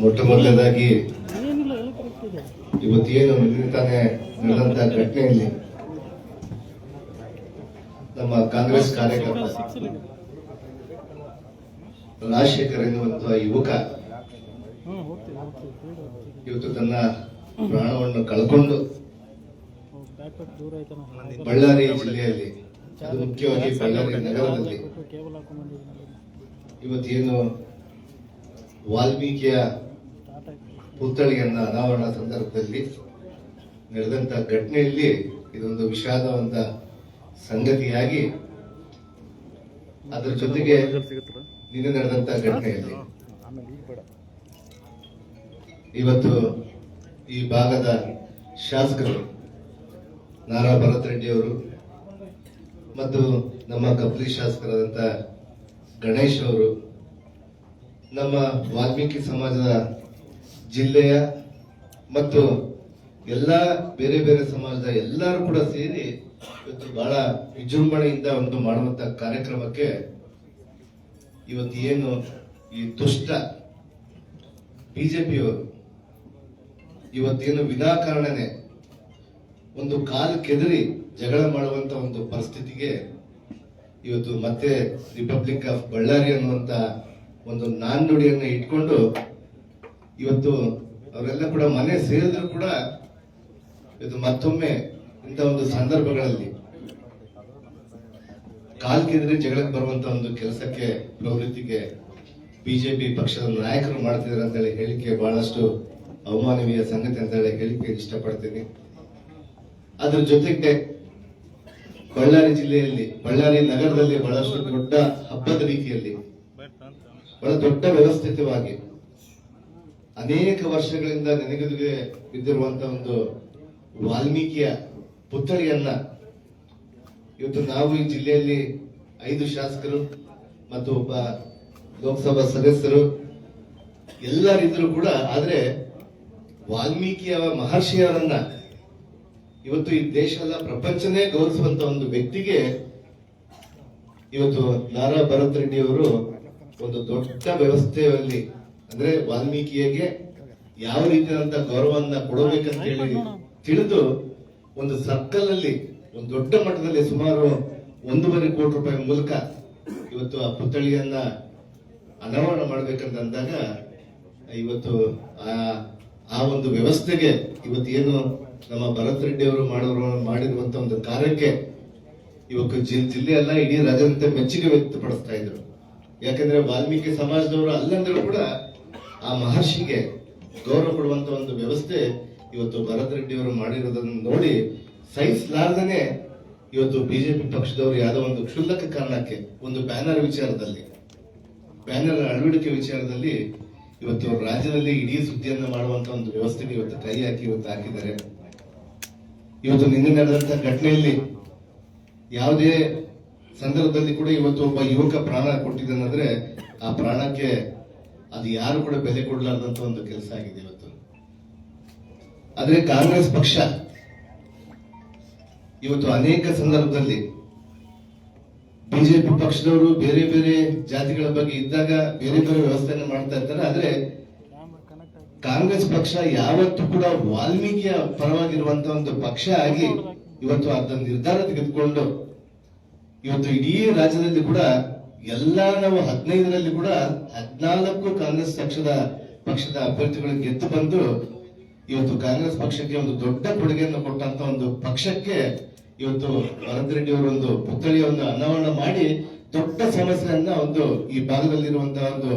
ಮೊಟ್ಟ ಮೊದಲನೇದಾಗಿ ಇವತ್ತೇನು ನಿನ್ನೆ ತಾನೇ ನಡೆದಂತ ಘಟನೆಯಲ್ಲಿ ನಮ್ಮ ಕಾಂಗ್ರೆಸ್ ಕಾರ್ಯಕರ್ತ ರಾಜಶೇಖರ್ ಎನ್ನುವಂತಹ ಯುವಕ ಇವತ್ತು ತನ್ನ ಪ್ರಾಣವನ್ನು ಕಳ್ಕೊಂಡು ಬಳ್ಳಾರಿ ಜಿಲ್ಲೆಯಲ್ಲಿ, ಅದು ಮುಖ್ಯವಾಗಿ ಬಳ್ಳಾರಿ ನಗರದಲ್ಲಿ. ಇವತ್ತೇನು ವಾಲ್ಮೀಕಿಯ ಪುತ್ಥಳಿಯನ್ನ ಅನಾವರಣ ಸಂದರ್ಭದಲ್ಲಿ ನಡೆದಂತ ಘಟನೆಯಲ್ಲಿ ಇದೊಂದು ವಿಷಾದವಂತ ಸಂಗತಿಯಾಗಿ ಅದರ ಜೊತೆಗೆ ನಿನ್ನೆ ನಡೆದಂತ ಘಟನೆಯಲ್ಲಿ. ಇವತ್ತು ಈ ಭಾಗದ ಶಾಸಕರು ನಾರಾ ಭರತ್ ರೆಡ್ಡಿ ಅವರು ಮತ್ತು ನಮ್ಮ ಕಪ್ಲಿ ಶಾಸಕರಾದಂಥ ಗಣೇಶ್ ಅವರು ನಮ್ಮ ವಾಲ್ಮೀಕಿ ಸಮಾಜದ ಜಿಲ್ಲೆಯ ಮತ್ತು ಎಲ್ಲ ಬೇರೆ ಬೇರೆ ಸಮಾಜದ ಎಲ್ಲರೂ ಕೂಡ ಸೇರಿ ಇವತ್ತು ಬಹಳ ವಿಜೃಂಭಣೆಯಿಂದ ಒಂದು ಮಾಡುವಂತ ಕಾರ್ಯಕ್ರಮಕ್ಕೆ ಇವತ್ತು ಏನು ಈ ದುಷ್ಟ ಬಿಜೆಪಿಯವರು ಇವತ್ತೇನು ವಿನಾಕಾರಣನೆ ಒಂದು ಕಾಲು ಕೆದರಿ ಜಗಳ ಮಾಡುವಂತ ಒಂದು ಪರಿಸ್ಥಿತಿಗೆ ಇವತ್ತು ಮತ್ತೆ ರಿಪಬ್ಲಿಕ್ ಆಫ್ ಬಳ್ಳಾರಿ ಅನ್ನುವಂತ ಒಂದು ನಾಣ್ಣುಡಿಯನ್ನು ಇಟ್ಕೊಂಡು ಇವತ್ತು ಅವರೆಲ್ಲ ಕೂಡ ಮನೆ ಸೇರಿದ್ರು ಕೂಡ ಇದು ಮತ್ತೊಮ್ಮೆ ಇಂಥ ಒಂದು ಸಂದರ್ಭಗಳಲ್ಲಿ ಕಾಲ್ ಕೆದರಿ ಜಗಳಕ್ಕೆ ಬರುವಂತ ಒಂದು ಕೆಲಸಕ್ಕೆ, ಪ್ರವೃತ್ತಿಗೆ ಬಿಜೆಪಿ ಪಕ್ಷದ ನಾಯಕರು ಮಾಡ್ತಿದ್ದಾರೆ ಅಂತ ಹೇಳಿ ಹೇಳಿಕೆ ಬಹಳಷ್ಟು ಅವಮಾನವೀಯ ಸಂಗತಿ ಅಂತ ಹೇಳಿ ಹೇಳಿಕೆ ಇಷ್ಟಪಡ್ತೀನಿ. ಅದ್ರ ಜೊತೆಗೆ ಬಳ್ಳಾರಿ ಜಿಲ್ಲೆಯಲ್ಲಿ, ಬಳ್ಳಾರಿ ನಗರದಲ್ಲಿ ಬಹಳಷ್ಟು ದೊಡ್ಡ ಹಬ್ಬದ ರೀತಿಯಲ್ಲಿ, ಬಹಳ ದೊಡ್ಡ ವ್ಯವಸ್ಥಿತವಾಗಿ ಅನೇಕ ವರ್ಷಗಳಿಂದ ನೆನೆಗುದಿಗೆ ಬಿದ್ದಿರುವಂತ ಒಂದು ವಾಲ್ಮೀಕಿಯ ಪುತ್ಥಳಿಯನ್ನ ಇವತ್ತು ನಾವು ಈ ಜಿಲ್ಲೆಯಲ್ಲಿ ಐದು ಶಾಸಕರು ಮತ್ತು ಒಬ್ಬ ಲೋಕಸಭಾ ಸದಸ್ಯರು ಎಲ್ಲರಿದ್ರು ಕೂಡ ಆದ್ರೆ ವಾಲ್ಮೀಕಿಯ ಮಹರ್ಷಿಯವರನ್ನ ಇವತ್ತು ಈ ದೇಶದ ಪ್ರಪಂಚನೇ ಗೌರವಿಸುವಂತ ಒಂದು ವ್ಯಕ್ತಿಗೆ ಇವತ್ತು ನಾರಾ ಭರತ್ ರೆಡ್ಡಿ ಅವರು ಒಂದು ದೊಡ್ಡ ವ್ಯವಸ್ಥೆಯಲ್ಲಿ ಅಂದ್ರೆ ವಾಲ್ಮೀಕಿಯಗೆ ಯಾವ ರೀತಿಯಾದಂತ ಗೌರವವನ್ನ ಕೊಡಬೇಕಂತ ಹೇಳಿ ತಿಳಿದು ಒಂದು ಸರ್ಕಲ್ ಅಲ್ಲಿ, ಒಂದು ದೊಡ್ಡ ಮಟ್ಟದಲ್ಲಿ ಸುಮಾರು ಒಂದೂವರೆ ಕೋಟಿ ರೂಪಾಯಿ ಮೂಲಕ ಇವತ್ತು ಆ ಪುತ್ಥಳಿಯನ್ನ ಅನಾವರಣ ಮಾಡ್ಬೇಕಂತ ಅಂದಾಗ, ಇವತ್ತು ಆ ಒಂದು ವ್ಯವಸ್ಥೆಗೆ ಇವತ್ತು ಏನು ನಮ್ಮ ಭರತ್ ರೆಡ್ಡಿ ಅವರು ಮಾಡೋರು, ಮಾಡಿರುವಂತ ಒಂದು ಕಾರ್ಯಕ್ಕೆ ಇವತ್ತು ಜಿಲ್, ಜಿಲ್ಲೆ ಅಲ್ಲ, ಇಡೀ ರಾಜ್ಯದಂತೆ ಮೆಚ್ಚುಗೆ ವ್ಯಕ್ತಪಡಿಸ್ತಾ ಇದ್ರು. ಯಾಕಂದ್ರೆ ವಾಲ್ಮೀಕಿ ಸಮಾಜದವರು ಅಲ್ಲಂದ್ರೂ ಕೂಡ ಆ ಮಹರ್ಷಿಗೆ ಗೌರವ ಕೊಡುವಂತ ಒಂದು ವ್ಯವಸ್ಥೆ ಇವತ್ತು ಭರತ್ ರೆಡ್ಡಿಯವರು ಮಾಡಿರೋದನ್ನ ನೋಡಿ ಸಹಿಸಲಾರ್ದನೆ ಇವತ್ತು ಬಿಜೆಪಿ ಪಕ್ಷದವರು ಯಾವುದೋ ಒಂದು ಕ್ಷುಲ್ಲಕ ಕಾರಣಕ್ಕೆ ಒಂದು ಬ್ಯಾನರ್ ವಿಚಾರದಲ್ಲಿ, ಬ್ಯಾನರ್ ಅಳವಡಿಕೆ ವಿಚಾರದಲ್ಲಿ ಇವತ್ತು ರಾಜ್ಯದಲ್ಲಿ ಇಡೀ ಸುದ್ದಿಯನ್ನು ಮಾಡುವಂತ ಒಂದು ವ್ಯವಸ್ಥೆಗೆ ಇವತ್ತು ಕೈ ಹಾಕಿ ಇವತ್ತು ಹಾಕಿದ್ದಾರೆ. ಇವತ್ತು ನಿನ್ನೆ ನಡೆದಂತ ಘಟನೆಯಲ್ಲಿ ಯಾವುದೇ ಸಂದರ್ಭದಲ್ಲಿ ಕೂಡ ಇವತ್ತು ಒಬ್ಬ ಯುವಕ ಪ್ರಾಣ ಕೊಟ್ಟಿದ್ದಾನಂದ್ರೆ ಆ ಪ್ರಾಣಕ್ಕೆ ಅದು ಯಾರು ಕೂಡ ಬೆಲೆ ಕೊಡಲಾರ್ದಂತ ಒಂದು ಕೆಲಸ ಆಗಿದೆ ಇವತ್ತು. ಆದರೆ ಕಾಂಗ್ರೆಸ್ ಪಕ್ಷ ಇವತ್ತು ಅನೇಕ ಸಂದರ್ಭದಲ್ಲಿ ಬಿಜೆಪಿ ಪಕ್ಷದವರು ಬೇರೆ ಬೇರೆ ಜಾತಿಗಳ ಬಗ್ಗೆ ಇದ್ದಾಗ ಬೇರೆ ಬೇರೆ ವ್ಯವಸ್ಥೆಯನ್ನು ಮಾಡ್ತಾ ಇರ್ತಾರೆ. ಆದ್ರೆ ಕಾಂಗ್ರೆಸ್ ಪಕ್ಷ ಯಾವತ್ತೂ ಕೂಡ ವಾಲ್ಮೀಕಿಯ ಪರವಾಗಿರುವಂತ ಒಂದು ಪಕ್ಷ ಆಗಿ ಇವತ್ತು ಅದನ್ನ ನಿರ್ಧಾರ ತೆಗೆದುಕೊಂಡು ಇವತ್ತು ಇಡೀ ರಾಜ್ಯದಲ್ಲಿ ಕೂಡ ಎಲ್ಲಾ ನಾವು ಹದಿನೈದರಲ್ಲಿ ಕೂಡ ಹದಿನಾಲ್ಕು ಕಾಂಗ್ರೆಸ್ ಪಕ್ಷದ ಪಕ್ಷದ ಅಭ್ಯರ್ಥಿಗಳು ಗೆದ್ದು ಬಂದು ಇವತ್ತು ಕಾಂಗ್ರೆಸ್ ಪಕ್ಷಕ್ಕೆ ಒಂದು ದೊಡ್ಡ ಕೊಡುಗೆಯನ್ನು ಕೊಟ್ಟಂತ ಒಂದು ಪಕ್ಷಕ್ಕೆ ಇವತ್ತು ಭರತ್ ರೆಡ್ಡಿ ಅವರು ಒಂದು ಪುತ್ಥಳಿಯನ್ನು ಅನಾವರಣ ಮಾಡಿ ದೊಡ್ಡ ಸಮಸ್ಯೆಯನ್ನ ಒಂದು ಈ ಭಾಗದಲ್ಲಿರುವಂತಹ ಒಂದು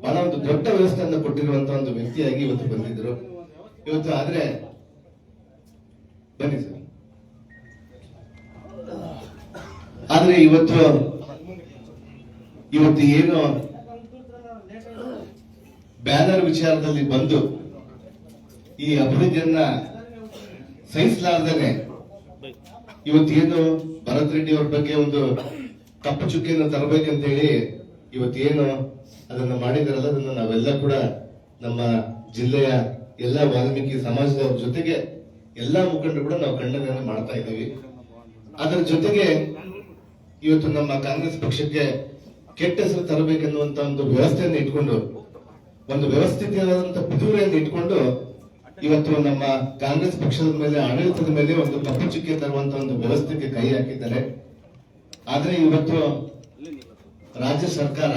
ಬಹಳ ಒಂದು ದೊಡ್ಡ ವ್ಯವಸ್ಥೆಯನ್ನು ಕೊಟ್ಟಿರುವಂತಹ ಒಂದು ವ್ಯಕ್ತಿಯಾಗಿ ಇವತ್ತು ಬಂದಿದ್ರು ಇವತ್ತು ಆದ್ರೆ ಬನ್ನಿ ಸರ್. ಆದ್ರೆ ಇವತ್ತು ಇವತ್ತು ಏನು ಬ್ಯಾನರ್ ವಿಚಾರದಲ್ಲಿ ಬಂದು ಈ ಅಭಿವೃದ್ಧಿಯನ್ನ ಸಹಿಸಲಾರ್ದೇನೆ ಇವತ್ತೇನು ಭರತ್ ರೆಡ್ಡಿ ಅವ್ರ ಬಗ್ಗೆ ಒಂದು ಕಪ್ಪು ಚುಕ್ಕಿಯನ್ನು ತರಬೇಕಂತ ಹೇಳಿ ಇವತ್ತೇನು ಅದನ್ನು ಮಾಡಿದಾರಲ್ಲ, ಅದನ್ನು ನಾವೆಲ್ಲ ಕೂಡ ನಮ್ಮ ಜಿಲ್ಲೆಯ ಎಲ್ಲ ವಾಲ್ಮೀಕಿ ಸಮಾಜದವ್ರ ಜೊತೆಗೆ ಎಲ್ಲ ಮುಖಂಡರು ಕೂಡ ನಾವು ಖಂಡನೆಯನ್ನು ಮಾಡ್ತಾ ಇದ್ದೀವಿ. ಅದರ ಜೊತೆಗೆ ಇವತ್ತು ನಮ್ಮ ಕಾಂಗ್ರೆಸ್ ಪಕ್ಷಕ್ಕೆ ಕೆಟ್ಟ ಹೆಸರು ತರಬೇಕೆನ್ನುವಂತ ಒಂದು ವ್ಯವಸ್ಥೆಯನ್ನು ಇಟ್ಕೊಂಡು, ಒಂದು ವ್ಯವಸ್ಥಿತವಾದಂತ ಪಿದೂರೆಯನ್ನು ಇಟ್ಕೊಂಡು ಇವತ್ತು ನಮ್ಮ ಕಾಂಗ್ರೆಸ್ ಪಕ್ಷದ ಮೇಲೆ, ಆಡಳಿತದ ಮೇಲೆ ಒಂದು ಕಪ್ಪು ಚುಕ್ಕೆ ತರುವಂತ ಒಂದು ವ್ಯವಸ್ಥೆಗೆ ಕೈ ಹಾಕಿದ್ದಾರೆ. ಆದ್ರೆ ಇವತ್ತು ರಾಜ್ಯ ಸರ್ಕಾರ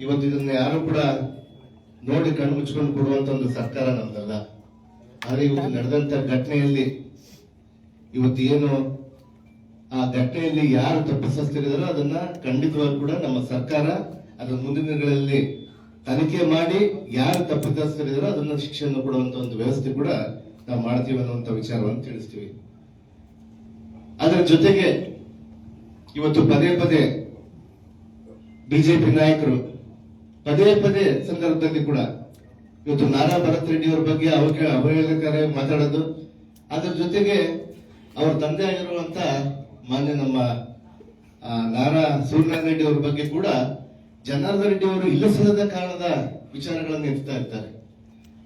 ಇವತ್ತು ಇದನ್ನ ಯಾರು ಕೂಡ ನೋಡಿ ಕಣ್ಣು ಮುಚ್ಕೊಂಡು ಕೊಡುವಂತ ಒಂದು ಸರ್ಕಾರ ನಮ್ದಲ್ಲ. ಆದ್ರೆ ಇವತ್ತು ನಡೆದಂತ ಘಟನೆಯಲ್ಲಿ ಇವತ್ತು ಏನು ಆ ಘಟನೆಯಲ್ಲಿ ಯಾರು ತಪ್ಪಿಸ್ತಿದ್ದಾರೋ ಅದನ್ನ ಖಂಡಿತವಾಗಿ ಕೂಡ ನಮ್ಮ ಸರ್ಕಾರ ಅದರ ಮುಂದಿನ ದಿನಗಳಲ್ಲಿ ತನಿಖೆ ಮಾಡಿ ಯಾರು ತಪ್ಪಿತಸ್ಥರಿದಾರೋ ಅದನ್ನ ಶಿಕ್ಷೆಯನ್ನು ಕೊಡುವಂತ ಒಂದು ವ್ಯವಸ್ಥೆ ಕೂಡ ನಾವು ಮಾಡ್ತೀವಿ ಅನ್ನುವಂತ ವಿಚಾರವನ್ನು ತಿಳಿಸ್ತೀವಿ. ಅದರ ಜೊತೆಗೆ ಇವತ್ತು ಪದೇ ಪದೇ ಬಿಜೆಪಿ ನಾಯಕರು ಪದೇ ಪದೇ ಸಂದರ್ಭದಲ್ಲಿ ಕೂಡ ಇವತ್ತು ನಾರಾ ಭರತ್ ರೆಡ್ಡಿ ಅವರ ಬಗ್ಗೆ ಅವಹೇಳಕರೇ ಮಾತಾಡೋದು, ಅದರ ಜೊತೆಗೆ ಅವರ ತಂದೆ ಆಗಿರುವಂತ ಮಾನ್ಯ ನಮ್ಮ ನಾರಾ ಸೂರ್ಯನಾರಾಯಣ ರೆಡ್ಡಿ ಅವರ ಬಗ್ಗೆ ಕೂಡ ಜನಾರ್ದನ್ ರೆಡ್ಡಿ ಅವರು ಇಲ್ಲಸಲ್ಲದ ಕಾರಣದ ವಿಚಾರಗಳನ್ನು ಎತ್ತಾ ಇರ್ತಾರೆ.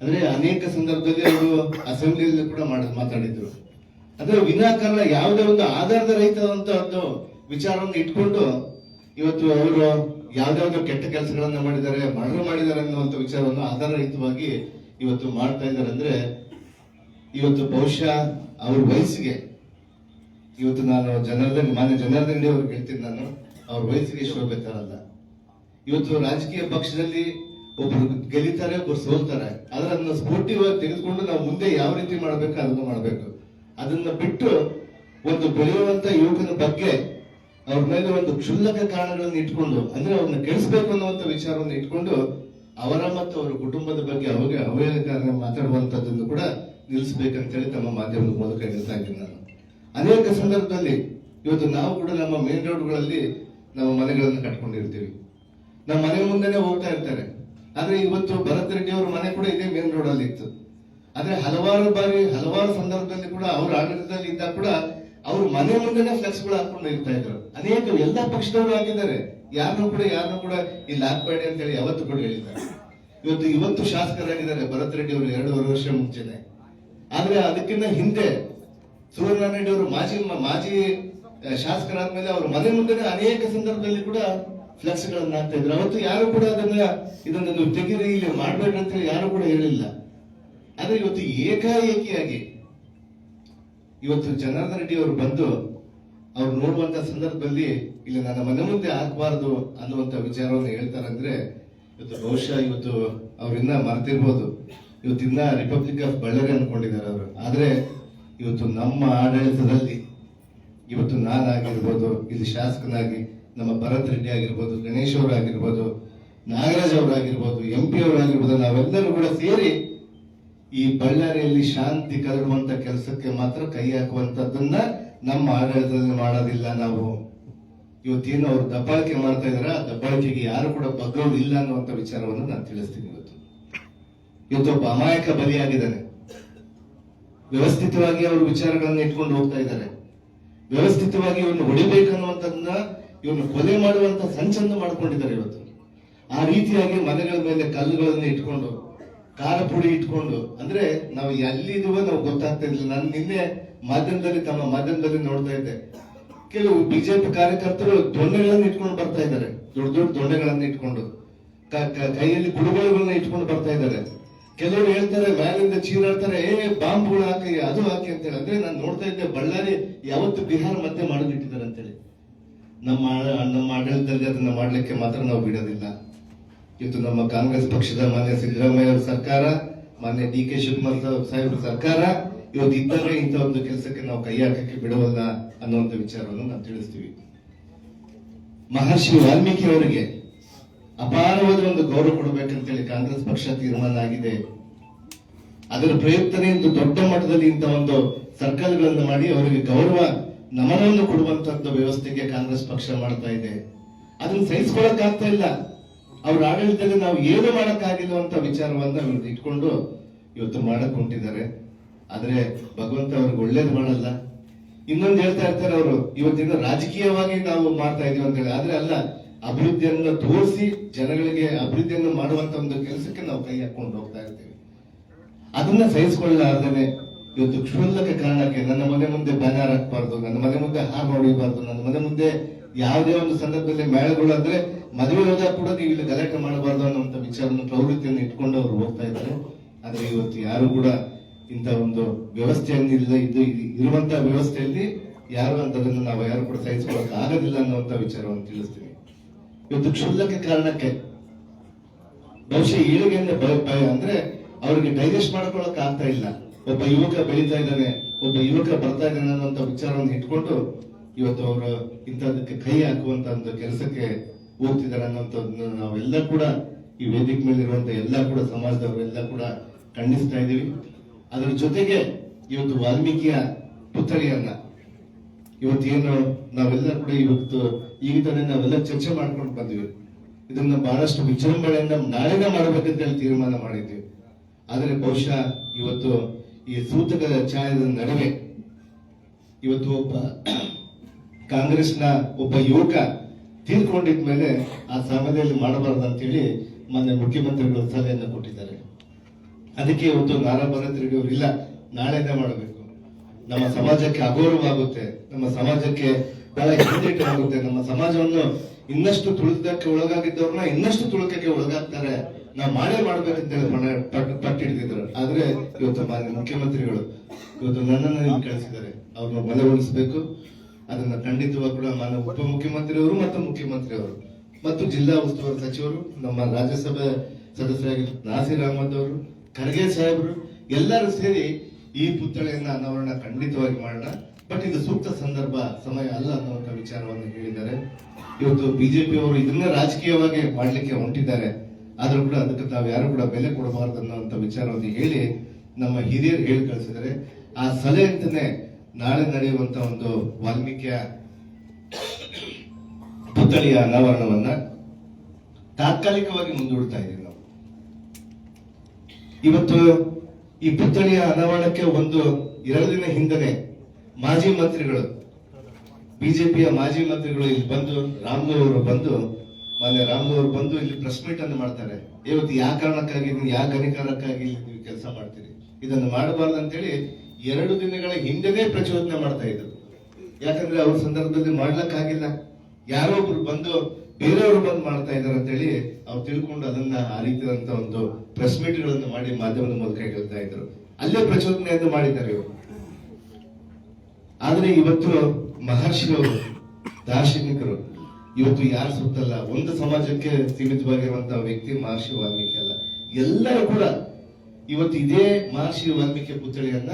ಅಂದ್ರೆ ಅನೇಕ ಸಂದರ್ಭದಲ್ಲಿ ಅವರು ಅಸೆಂಬ್ಲಿಯಲ್ಲಿ ಕೂಡ ಮಾತಾಡಿದ್ರು. ಅಂದ್ರೆ ವಿನಾಕಾರಣ ಯಾವುದೇ ಒಂದು ಆಧಾರದ ರಹಿತವಂತ ಒಂದು ವಿಚಾರವನ್ನು ಇಟ್ಕೊಂಡು ಇವತ್ತು ಅವರು ಯಾವ್ದಾವ್ದು ಕೆಟ್ಟ ಕೆಲಸಗಳನ್ನ ಮಾಡಿದ್ದಾರೆ ಮರಳು ಮಾಡಿದ್ದಾರೆ ಅನ್ನುವಂತ ವಿಚಾರವನ್ನು ಆಧಾರ ರಹಿತವಾಗಿ ಇವತ್ತು ಮಾಡ್ತಾ ಇದ್ದಾರೆ. ಅಂದ್ರೆ ಇವತ್ತು ಬಹುಶಃ ಅವ್ರ ವಯಸ್ಸಿಗೆ ಇವತ್ತು ನಾನು ಜನಾರ್ದನ್, ಮಾನ್ಯ ಜನಾರ್ದನ್ ಅವ್ರಿಗೆ ಹೇಳ್ತೀನಿ ನಾನು, ಅವ್ರ ವಯಸ್ಸಿಗೆ ಶೋಭೆ ತರಲ್ಲ ಇವತ್ತು ರಾಜಕೀಯ ಪಕ್ಷದಲ್ಲಿ ಒಬ್ರು ಗೆಲ್ಲಿತಾರೆ, ಒಬ್ರು ಸೋಲ್ತಾರೆ. ಆದ್ರೆ ಅದನ್ನ ಆಗಿ ತೆಗೆದುಕೊಂಡು ನಾವು ಮುಂದೆ ಯಾವ ರೀತಿ ಮಾಡ್ಬೇಕು, ಅದನ್ನ ಮಾಡ್ಬೇಕು. ಅದನ್ನ ಬಿಟ್ಟು ಒಂದು ಬೆಳೆಯುವಂತ ಯುವಕನ ಬಗ್ಗೆ ಅವ್ರ ಮೇಲೆ ಒಂದು ಕ್ಷುಲ್ಲಕ ಕಾರಣಗಳನ್ನು ಇಟ್ಕೊಂಡು, ಅಂದ್ರೆ ಅವ್ರನ್ನ ಕೆಡಿಸ್ಬೇಕು ಅನ್ನುವಂತ ವಿಚಾರವನ್ನು ಇಟ್ಕೊಂಡು, ಅವರ ಮತ್ತು ಅವರ ಕುಟುಂಬದ ಬಗ್ಗೆ ಅವಾಗ ಅವಹೇಳನಕಾರನ ಮಾತಾಡುವಂತದ್ದನ್ನು ಕೂಡ ನಿಲ್ಲಿಸಬೇಕಂತೇಳಿ ತಮ್ಮ ಮಾಧ್ಯಮದ ಮೂಲಕ ಹೇಳ್ತಾ ಇದ್ದೀನಿ ನಾನು. ಅನೇಕ ಸಂದರ್ಭದಲ್ಲಿ ಇವತ್ತು ನಾವು ಕೂಡ ನಮ್ಮ ಮೇನ್ ರೋಡ್ಗಳಲ್ಲಿ ನಮ್ಮ ಮನೆಗಳನ್ನು ಕಟ್ಕೊಂಡಿರ್ತೀವಿ. ನಮ್ಮ ಮನೆ ಮುಂದೆನೆ ಹೋಗ್ತಾ ಇರ್ತಾರೆ. ಆದ್ರೆ ಇವತ್ತು ಭರತ್ ರೆಡ್ಡಿ ಅವರ ಮನೆ ಕೂಡ ಇದೇ ಮೇನ್ ರೋಡ್ ಅಲ್ಲಿ ಇತ್ತು. ಆದ್ರೆ ಹಲವಾರು ಬಾರಿ, ಹಲವಾರು ಸಂದರ್ಭದಲ್ಲಿ ಕೂಡ ಅವ್ರ ಆಡಳಿತದಲ್ಲಿ ಇದ್ದಾಗ ಕೂಡ ಅವ್ರ ಮನೆ ಮುಂದೆನೆ ಫ್ಲೆಕ್ಸ್ಗಳು ಹಾಕೊಂಡು ಇರ್ತಾ ಇದ್ರು. ಅನೇಕ, ಎಲ್ಲಾ ಪಕ್ಷದವರು ಆಗಿದ್ದಾರೆ. ಯಾರನ್ನು ಕೂಡ ಯಾರನ್ನು ಕೂಡ ಇಲ್ಲಿ ಹಾಕ್ಬೇಡಿ ಅಂತ ಹೇಳಿ ಯಾವತ್ತು ಕೂಡ ಹೇಳಿದ್ದಾರೆ. ಇವತ್ತು ಇವತ್ತು ಶಾಸಕರಾಗಿದ್ದಾರೆ ಭರತ್ ರೆಡ್ಡಿ ಅವರು ಎರಡೂವರೆ ವರ್ಷ ಮುಂಚೆನೆ. ಆದ್ರೆ ಅದಕ್ಕಿಂತ ಹಿಂದೆ ಸೂರ್ಯನಾರಾಯಣ ಅವರು ಮಾಜಿ ಮಾಜಿ ಶಾಸಕರಾದ ಶಾಸಕರಾದ್ಮೇಲೆ ಅವ್ರ ಮನೆ ಮುಂದೆ ಅನೇಕ ಸಂದರ್ಭದಲ್ಲಿ ಕೂಡ ಫ್ಲೆಕ್ಸ್ ಗಳನ್ನ ಹಾಕ್ತಾ ಇದ್ರು. ಅವತ್ತು ಯಾರು ಕೂಡ ಅದನ್ನ ಇದನ್ನ ನೀವು ತೆಗೀರಿ ಇಲ್ಲಿ ಮಾಡ್ಬೇಕಂತ ಯಾರು ಕೂಡ ಹೇಳಿಲ್ಲ. ಆದ್ರೆ ಇವತ್ತು ಏಕಾಏಕಿಯಾಗಿ ಇವತ್ತು ಜನಾರ್ದನ್ ರೆಡ್ಡಿ ಅವರು ಬಂದು ಅವ್ರು ನೋಡುವಂತ ಸಂದರ್ಭದಲ್ಲಿ ಇಲ್ಲಿ ನನ್ನ ಮನೆ ಮುಂದೆ ಹಾಕಬಾರದು ಅನ್ನುವಂತ ವಿಚಾರವನ್ನು ಹೇಳ್ತಾರಂದ್ರೆ, ಇವತ್ತು ಬಹುಶಃ ಇವತ್ತು ಅವ್ರಿನ್ನ ಮರ್ತಿರ್ಬೋದು. ಇವತ್ತಿನ್ನ ರಿಪಬ್ಲಿಕ್ ಆಫ್ ಬಳ್ಳಾರಿ ಅನ್ಕೊಂಡಿದ್ದಾರೆ ಅವರು. ಆದ್ರೆ ಇವತ್ತು ನಮ್ಮ ಆಡಳಿತದಲ್ಲಿ ಇವತ್ತು ನಾನಾಗಿರ್ಬೋದು, ಇಲ್ಲಿ ಶಾಸಕನಾಗಿ ನಮ್ಮ ಭರತ್ ರೆಡ್ಡಿ ಆಗಿರ್ಬೋದು, ಗಣೇಶ್ ಅವರಾಗಿರ್ಬೋದು ನಾಗರಾಜ್ ಅವರಾಗಿರ್ಬೋದು ಎಂ ಪಿ ಅವರಾಗಿರ್ಬೋದು ನಾವೆಲ್ಲರೂ ಕೂಡ ಸೇರಿ ಈ ಬಳ್ಳಾರಿಯಲ್ಲಿ ಶಾಂತಿ ಕರಡುವಂತ ಕೆಲಸಕ್ಕೆ ಮಾತ್ರ ಕೈ ಹಾಕುವಂತದ್ದನ್ನ ನಮ್ಮ ಆಡಳಿತದಲ್ಲಿ ಮಾಡೋದಿಲ್ಲ ನಾವು. ಇವತ್ತೇನು ಅವರು ದಬ್ಬಾಳಿಕೆ ಮಾಡ್ತಾ ಇದಾರೆ? ಆ ದಬ್ಬಾಳಿಕೆಗೆ ಯಾರು ಕೂಡ ಬಗ್ಗೋದಿಲ್ಲ ಅನ್ನುವಂತ ವಿಚಾರವನ್ನು ನಾನು ತಿಳಿಸ್ತೀನಿ ಇವತ್ತು. ಇವತ್ತು ಒಬ್ಬ ಅಮಾಯಕ ಬಲಿಯಾಗಿದ್ದಾನೆ. ವ್ಯವಸ್ಥಿತವಾಗಿ ಅವರು ವಿಚಾರಗಳನ್ನ ಇಟ್ಕೊಂಡು ಹೋಗ್ತಾ ಇದ್ದಾರೆ. ವ್ಯವಸ್ಥಿತವಾಗಿ ಇವನ್ನು ಹೊಡಿಬೇಕನ್ನುವಂಥದ್ದನ್ನ ಇವನು ಕೊಲೆ ಮಾಡುವಂತ ಸಂಚನ್ನು ಮಾಡ್ಕೊಂಡಿದ್ದಾರೆ ಇವತ್ತು. ಆ ರೀತಿಯಾಗಿ ಮನೆಗಳ ಮೇಲೆ ಕಲ್ಲುಗಳನ್ನ ಇಟ್ಕೊಂಡು ಖಾರ ಪುಡಿ ಇಟ್ಕೊಂಡು, ಅಂದ್ರೆ ನಾವು ಎಲ್ಲಿದುವ ನಾವು ಗೊತ್ತಾಗ್ತಾ ಇರ್ಲಿಲ್ಲ. ನಾನು ನಿನ್ನೆ ಮಾಧ್ಯಮದಲ್ಲಿ ತಮ್ಮ ಮಾಧ್ಯಮದಲ್ಲಿ ನೋಡ್ತಾ ಇದ್ದೆ. ಕೆಲವು ಬಿಜೆಪಿ ಕಾರ್ಯಕರ್ತರು ದೊಣ್ಣೆಗಳನ್ನ ಇಟ್ಕೊಂಡು ಬರ್ತಾ ಇದ್ದಾರೆ. ದೊಡ್ಡ ದೊಡ್ಡ ದೊಣ್ಣೆಗಳನ್ನ ಇಟ್ಕೊಂಡು ಕೈಯಲ್ಲಿ ಕುಡುಗೋಲುಗಳನ್ನ ಇಟ್ಕೊಂಡು ಬರ್ತಾ ಇದ್ದಾರೆ. ಕೆಲವರು ಹೇಳ್ತಾರೆ ಮ್ಯಾಲಿಂದ ಚೀರಾಡ್ತಾರೆ, ಏ, ಬಾಂಬ್ಗಳು ಹಾಕಿ, ಅದು ಹಾಕಿ ಅಂತ ಅಂದ್ರೆ ನಾನು ನೋಡ್ತಾ ಇದ್ದೆ, ಬಳ್ಳಾರಿ ಯಾವತ್ತು ಬಿಹಾರ ಮಧ್ಯೆ ಮಾಡೋದಿಟ್ಟಿದ್ದಾರೆ ಅಂತೇಳಿ. ನಮ್ಮ ನಮ್ಮ ಆಡಳಿತದಲ್ಲಿ ಅದನ್ನ ಮಾಡ್ಲಿಕ್ಕೆ ಮಾತ್ರ ನಾವು ಬಿಡೋದಿಲ್ಲ. ಇವತ್ತು ನಮ್ಮ ಕಾಂಗ್ರೆಸ್ ಪಕ್ಷದ ಮಾನ್ಯ ಸಿದ್ದರಾಮಯ್ಯ ಅವರ ಸರ್ಕಾರ, ಮಾನ್ಯ ಡಿ ಕೆ ಶಿವಕುಮಾರ್ ಸಾಹೇಬ್- ಸಾಹೇಬ್ರ ಸರ್ಕಾರ, ಇವತ್ತು ಇದ್ದಾಗ ಇಂಥ ಒಂದು ಕೆಲಸಕ್ಕೆ ನಾವು ಕೈ ಹಾಕಕ್ಕೆ ಬಿಡುವಲ್ಲ ಒಂದು ವಿಚಾರವನ್ನು ನಾವು ತಿಳಿಸ್ತೀವಿ. ಮಹರ್ಷಿ ವಾಲ್ಮೀಕಿ ಅವರಿಗೆ ಅಪಾರವಾದ ಒಂದು ಗೌರವ ಕೊಡಬೇಕಂತೇಳಿ ಕಾಂಗ್ರೆಸ್ ಪಕ್ಷ ತೀರ್ಮಾನ ಆಗಿದೆ. ಅದರ ಪ್ರಯುಕ್ತನೇ ಇಂದು ದೊಡ್ಡ ಮಟ್ಟದಲ್ಲಿ ಇಂಥ ಒಂದು ಸರ್ಕಲ್ಗಳನ್ನು ಮಾಡಿ ಅವರಿಗೆ ಗೌರವ, ನಮನವನ್ನು ಕೊಡುವಂತದ್ದು ವ್ಯವಸ್ಥೆಗೆ ಕಾಂಗ್ರೆಸ್ ಪಕ್ಷ ಮಾಡ್ತಾ ಇದೆ. ಅದನ್ನ ಸಹಿಸ್ಕೊಳಕ್ಕಾಗ್ತಾ ಇಲ್ಲ. ಅವ್ರ ಆಡಳಿತದಲ್ಲಿ ನಾವು ಏನು ಮಾಡಕ್ಕಾಗಿಲ್ಲ ಅಂತ ವಿಚಾರವನ್ನ ಅವರು ಇಟ್ಕೊಂಡು ಇವತ್ತು ಮಾಡಕ್ ಹೊಂಟಿದ್ದಾರೆ ಆದ್ರೆ ಭಗವಂತ ಅವ್ರಿಗೆ ಒಳ್ಳೇದು ಮಾಡಲ್ಲ. ಇನ್ನೊಂದು ಹೇಳ್ತಾ ಇರ್ತಾರೆ ಅವರು, ಇವತ್ತಿನ ರಾಜಕೀಯವಾಗಿ ನಾವು ಮಾಡ್ತಾ ಇದೀವಿ ಅಂತ ಹೇಳಿ. ಆದ್ರೆ ಅಲ್ಲ ಅಭಿವೃದ್ಧಿಯನ್ನು ತೋರಿಸಿ ಜನಗಳಿಗೆ ಅಭಿವೃದ್ಧಿಯನ್ನು ಮಾಡುವಂತ ಒಂದು ಕೆಲಸಕ್ಕೆ ನಾವು ಕೈ ಹಾಕೊಂಡು ಹೋಗ್ತಾ ಇರ್ತೇವೆ. ಅದನ್ನ ಸಹಿಸಿಕೊಳ್ಳಲಾರ್ದೇನೆ ಇವತ್ತು ಕ್ಷುಲ್ಲಕ ಕಾರಣಕ್ಕೆ ನನ್ನ ಮನೆ ಮುಂದೆ ಬ್ಯಾನರ್ ಹಾಕ್ಬಾರ್ದು, ನನ್ನ ಮನೆ ಮುಂದೆ ಹಾರ್ ಹೊಡಿಬಾರ್ದು, ನನ್ನ ಮನೆ ಮುಂದೆ ಯಾವುದೇ ಒಂದು ಸಂದರ್ಭದಲ್ಲಿ ಮೇಳಗಳು ಅಂದ್ರೆ ಮದುವೆ ಹೋದಾಗ ಕೂಡ ನೀವು ಇಲ್ಲಿ ಗಲಾಟೆ ಮಾಡಬಾರ್ದು ಅನ್ನುವಂತ ವಿಚಾರವನ್ನು ಪ್ರವೃತ್ತಿಯನ್ನು ಇಟ್ಕೊಂಡು ಅವರು ಹೋಗ್ತಾ ಇದ್ದಾರೆ. ಆದ್ರೆ ಇವತ್ತು ಯಾರು ಕೂಡ ಇಂಥ ಒಂದು ವ್ಯವಸ್ಥೆಯನ್ನು ಇಲ್ಲ, ಇದು ಇರುವಂತಹ ವ್ಯವಸ್ಥೆಯಲ್ಲಿ ಯಾರು ಅಂತದನ್ನು ನಾವು ಯಾರು ಕೂಡ ಸಹಿಸಿಕೊಳ್ಳಕ್ ಆಗೋದಿಲ್ಲ ಅನ್ನುವಂತ ವಿಚಾರವನ್ನು ತಿಳಿಸ್ತೀನಿ. ಇವತ್ತು ಕ್ಷುಲ್ಲಕ ಕಾರಣಕ್ಕೆ ಬಹುಶಃ ಏಳಿಗೆಯಿಂದ ಭಯ- ಭಯ ಅಂದ್ರೆ ಅವ್ರಿಗೆ ಡೈಜೆಸ್ಟ್ ಮಾಡ್ಕೊಳಕ್ ಆಗ್ತಾ ಇಲ್ಲ. ಒಬ್ಬ ಯುವಕ ಬೆಳೀತಾ ಇದ್ದಾನೆ, ಒಬ್ಬ ಯುವಕ ಬರ್ತಾ ಇದ್ದಾನೆ ಅನ್ನುವಂತ ವಿಚಾರವನ್ನು ಇಟ್ಕೊಂಡು ಇವತ್ತು ಅವರು ಇಂಥದಕ್ಕೆ ಕೈ ಹಾಕುವಂತ ಒಂದು ಕೆಲಸಕ್ಕೆ ಹೋಗ್ತಿದ್ದಾರೆ ಅನ್ನೋಂಥದ್ದನ್ನ ನಾವೆಲ್ಲ ಕೂಡ ಈ ವೇದಿಕೆ ಮೇಲೆ ಇರುವಂತ ಎಲ್ಲ ಕೂಡ ಸಮಾಜದವರೆಲ್ಲ ಕೂಡ ಖಂಡಿಸ್ತಾ ಇದ್ದೀವಿ. ಅದರ ಜೊತೆಗೆ ಇವತ್ತು ವಾಲ್ಮೀಕಿಯ ಪುತ್ಥಳಿಯನ್ನ ಇವತ್ತೇನು ನಾವೆಲ್ಲ ಕೂಡ ಇವತ್ತು ಈಗ ತಾನೇ ನಾವೆಲ್ಲ ಚರ್ಚೆ ಮಾಡ್ಕೊಂಡು ಬಂದ್ವಿ. ಇದನ್ನ ಬಹಳಷ್ಟು ವಿಜೃಂಭಣೆಯಿಂದ ನಾಳೆನ ಮಾಡಬೇಕಂತ ಹೇಳಿ ತೀರ್ಮಾನ ಮಾಡಿದ್ವಿ. ಆದರೆ ಬಹುಶಃ ಇವತ್ತು ಈ ಸೂತಕದ ಛಾಯದ ನಡುವೆ ಇವತ್ತು ಒಬ್ಬ ಕಾಂಗ್ರೆಸ್ನ ಒಬ್ಬ ಯುವಕ ತೀರ್ಕೊಂಡಿದ್ಮೇಲೆ ಆ ಸಮಯದಲ್ಲಿ ಮಾಡಬಾರ್ದು ಅಂತೇಳಿ ಮೊನ್ನೆ ಮುಖ್ಯಮಂತ್ರಿಗಳು ಸಲಹೆಯನ್ನು ಕೊಟ್ಟಿದ್ದಾರೆ. ಅದಕ್ಕೆ ಇವತ್ತು ನಾರಾ ಭರತ್ ರೆಡ್ಡಿ ಅವರು ಇಲ್ಲ, ನಾಳೆನೇ ಮಾಡಬೇಕು. ನಮ್ಮ ಸಮಾಜಕ್ಕೆ ಅಗೌರವ ಆಗುತ್ತೆ. ನಮ್ಮ ಸಮಾಜಕ್ಕೆ ಬಹಳ ಆಗುತ್ತೆ ನಮ್ಮ ಸಮಾಜವನ್ನು ಇನ್ನಷ್ಟು ತುಳಿತಕ್ಕೆ ಒಳಗಾಗಿದ್ದವ್ರನ್ನ ಇನ್ನಷ್ಟು ತುಳುಕಕ್ಕೆ ಒಳಗಾಗ್ತಾರೆ. ನಾವು ಮಾಡೇ ಮಾಡ್ಬೇಕಂತ ಹೇಳಿ ಪಟ್ ಹಿಡಿದಿದ್ರು ಆದ್ರೆ ಇವತ್ತು ಮಾನ್ಯ ಮುಖ್ಯಮಂತ್ರಿಗಳು ಇವತ್ತು ನನ್ನನ್ನು ಇಲ್ಲಿ ಕಳಿಸಿದ್ದಾರೆ. ಅವ್ರನ್ನ ಬಲಗೊಳಿಸಬೇಕು. ಅದನ್ನ ಖಂಡಿತವಾಗಿ ಕೂಡ ಮಾನ್ಯ ಉಪಮುಖ್ಯಮಂತ್ರಿಯವರು ಮತ್ತು ಮುಖ್ಯಮಂತ್ರಿಯವರು ಮತ್ತು ಜಿಲ್ಲಾ ಉಸ್ತುವಾರಿ ಸಚಿವರು, ನಮ್ಮ ರಾಜ್ಯಸಭೆ ಸದಸ್ಯರಾಗಿ ನಾಸೀರ್ ಅಹಮದ್ ಅವರು, ಖರ್ಗೆ ಸಾಹೇಬರು ಎಲ್ಲರೂ ಸೇರಿ ಈ ಪುತ್ಥಳಿಯನ್ನ ಅನಾವರಣ ಖಂಡಿತವಾಗಿ ಮಾಡೋಣ. ಬಟ್ ಇದು ಸೂಕ್ತ ಸಂದರ್ಭ, ಸಮಯ ಅಲ್ಲ ಅನ್ನುವಂಥ ವಿಚಾರವನ್ನು ಹೇಳಿದ್ದಾರೆ. ಇವತ್ತು ಬಿಜೆಪಿ ಅವರು ಇದನ್ನ ರಾಜಕೀಯವಾಗಿ ಮಾಡ್ಲಿಕ್ಕೆ ಹೊಂಟಿದ್ದಾರೆ. ಆದ್ರೂ ಕೂಡ ಅದಕ್ಕೆ ತಾವು ಯಾರು ಕೂಡ ಬೆಲೆ ಕೊಡಬಾರದು ಅನ್ನುವಂಥ ವಿಚಾರವನ್ನು ಹೇಳಿ ನಮ್ಮ ಹಿರಿಯರು ಹೇಳಿ ಕಳಿಸಿದರೆ ಆ ಸಲಹೆ ಅಂತಾನೆ ನಾಳೆ ನಡೆಯುವಂತ ಒಂದು ವಾಲ್ಮೀಕಿಯ ಪುತ್ಥಳಿಯ ಅನಾವರಣವನ್ನ ತಾತ್ಕಾಲಿಕವಾಗಿ ಮುಂದೂಡ್ತಾ ಇದ್ದೀವಿ ನಾವು. ಇವತ್ತು ಈ ಪುತ್ಥಳಿಯ ಅನಾವರಣಕ್ಕೆ ಒಂದು ಎರಡು ದಿನ ಹಿಂದನೆ ಮಾಜಿ ಮಂತ್ರಿಗಳು, ಬಿಜೆಪಿಯ ಮಾಜಿ ಮಂತ್ರಿಗಳು ಇಲ್ಲಿ ಬಂದು ರಾಮ್ದೇವ್ ಅವರು ಬಂದು, ಮಾನ್ಯ ರಾಮ್ದೇವ್ ಅವರು ಬಂದು ಇಲ್ಲಿ ಪ್ರೆಸ್ ಮೀಟ್ ಅನ್ನು ಮಾಡ್ತಾರೆ. ಇವತ್ತು ಯಾವ ಕಾರಣಕ್ಕಾಗಿ ನೀವು ಯಾವ ಗಣಿಕಾರಕ್ಕಾಗಿ ನೀವು ಕೆಲಸ ಮಾಡ್ತೀರಿ? ಇದನ್ನು ಮಾಡಬಾರ್ದು ಅಂತೇಳಿ ಎರಡು ದಿನಗಳ ಹಿಂದೆನೇ ಪ್ರಚೋದನೆ ಮಾಡ್ತಾ ಇದ್ರು. ಯಾಕಂದ್ರೆ ಅವ್ರ ಸಂದರ್ಭದಲ್ಲಿ ಮಾಡ್ಲಕ್ಕಾಗಿಲ್ಲ. ಯಾರೋ ಒಬ್ರು ಬಂದು, ಬೇರೆಯವರು ಬಂದು ಮಾಡ್ತಾ ಇದಾರೆ ಅಂತೇಳಿ ಅವ್ರು ತಿಳ್ಕೊಂಡು ಅದನ್ನ ಆ ರೀತಿಯಾದಂತ ಒಂದು ಪ್ರೆಸ್ ಮೀಟ್ಗಳನ್ನು ಮಾಡಿ ಮಾಧ್ಯಮದ ಮೂಲಕ ಹೇಳ್ತಾ ಇದ್ರು. ಅಲ್ಲೇ ಪ್ರಚೋದನೆಯನ್ನು ಮಾಡಿದ್ದಾರೆ ಇವರು. ಆದ್ರೆ ಇವತ್ತು ಮಹರ್ಷಿಗಳು ದಾರ್ಶನಿಕರು, ಇವತ್ತು ಯಾರು ಸುತ್ತಲ್ಲ, ಒಂದು ಸಮಾಜಕ್ಕೆ ಸೀಮಿತವಾಗಿರುವಂತಹ ವ್ಯಕ್ತಿ ಮಹರ್ಷಿ ವಾಲ್ಮೀಕಿ ಅಲ್ಲ. ಎಲ್ಲರೂ ಕೂಡ ಇವತ್ತು ಇದೇ ಮಹರ್ಷಿ ವಾಲ್ಮೀಕಿ ಪುತ್ಥಳಿಯನ್ನ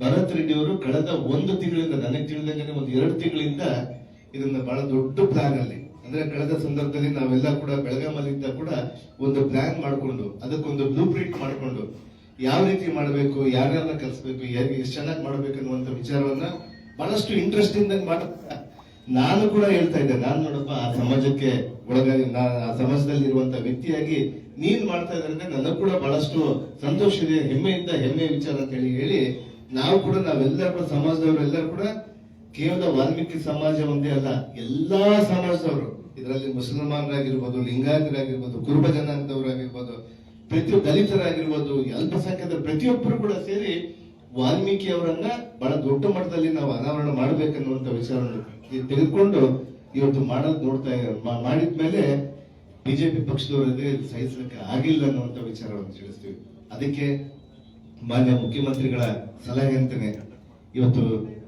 ಭರತ್ ರೆಡ್ಡಿ ಅವರು ಕಳೆದ ಒಂದು ತಿಂಗಳಿಂದ, ನನಗೆ ತಿಳಿದಂಗೆ ಒಂದು ಎರಡು ತಿಂಗಳಿಂದ ಇದನ್ನ ಬಹಳ ದೊಡ್ಡ ಪ್ಲಾನ್ ಅಲ್ಲಿ. ಅಂದ್ರೆ ಕಳೆದ ಸಂದರ್ಭದಲ್ಲಿ ನಾವೆಲ್ಲ ಕೂಡ ಬೆಳಗಾಮಲ್ಲಿದ್ದ ಕೂಡ ಒಂದು ಪ್ಲಾನ್ ಮಾಡಿಕೊಂಡು, ಅದಕ್ಕೊಂದು ಬ್ಲೂ ಪ್ರಿಂಟ್ ಮಾಡಿಕೊಂಡು ಯಾವ ರೀತಿ ಮಾಡಬೇಕು, ಯಾರ್ಯಾರನ್ನ ಕಲಿಸ್ಬೇಕು, ಯಾರಿಗೆ ಎಷ್ಟು ಚೆನ್ನಾಗಿ ಮಾಡ್ಬೇಕು ಅನ್ನುವಂಥ ವಿಚಾರವನ್ನ ಬಹಳಷ್ಟು ಇಂಟ್ರೆಸ್ಟ್ ಇಂದ ಮಾಡ, ನಾನು ಕೂಡ ಹೇಳ್ತಾ ಇದ್ದೆ. ನಾನು ನೋಡಪ್ಪ, ಆ ಸಮಾಜಕ್ಕೆ ಒಳಗಾಗಿ ಆ ಸಮಾಜದಲ್ಲಿ ಇರುವಂತ ವ್ಯಕ್ತಿಯಾಗಿ ನೀನ್ ಮಾಡ್ತಾ ಇದ್ರೆ ನನಗೆ ಕೂಡ ಬಹಳಷ್ಟು ಸಂತೋಷ ಇದೆ, ಹೆಮ್ಮೆಯಿಂದ ಹೆಮ್ಮೆ ವಿಚಾರ ಅಂತ ಹೇಳಿ ಹೇಳಿ, ನಾವು ಕೂಡ ನಾವೆಲ್ಲರೂ ಕೂಡ, ಸಮಾಜದವರೆಲ್ಲರೂ ಕೂಡ ಕೇವಲ ವಾಲ್ಮೀಕಿ ಸಮಾಜ ಒಂದೇ ಅಲ್ಲ, ಎಲ್ಲಾ ಸಮಾಜದವರು, ಇದರಲ್ಲಿ ಮುಸಲ್ಮಾನರಾಗಿರ್ಬೋದು, ಲಿಂಗಾಯತರಾಗಿರ್ಬೋದು, ಕುರುಬ ಜನಾಂಗದವರಾಗಿರ್ಬೋದು ಪ್ರತಿ ದಲಿತರಾಗಿರ್ಬೋದು ಅಲ್ಪಸಂಖ್ಯಾತ ಪ್ರತಿಯೊಬ್ಬರು ಕೂಡ ಸೇರಿ ವಾಲ್ಮೀಕಿ ಅವರನ್ನ ಬಹಳ ದೊಡ್ಡ ಮಟ್ಟದಲ್ಲಿ ನಾವು ಅನಾವರಣ ಮಾಡ್ಬೇಕನ್ನುವಂತ ವಿಚಾರವನ್ನು ತೆಗೆದುಕೊಂಡು ಇವತ್ತು ಮಾಡೋದು ನೋಡ್ತಾ ಮಾಡಿದ್ಮೇಲೆ ಬಿಜೆಪಿ ಪಕ್ಷದವರಿಗೆ ಸಹಿಸಲಿಕ್ಕೆ ಆಗಿಲ್ಲ ಅನ್ನುವಂತ ವಿಚಾರವನ್ನು ತಿಳಿಸ್ತೀವಿ. ಅದಕ್ಕೆ ಮಾನ್ಯ ಮುಖ್ಯಮಂತ್ರಿಗಳ ಸಲಹೆ ಅಂತಾನೆ ಇವತ್ತು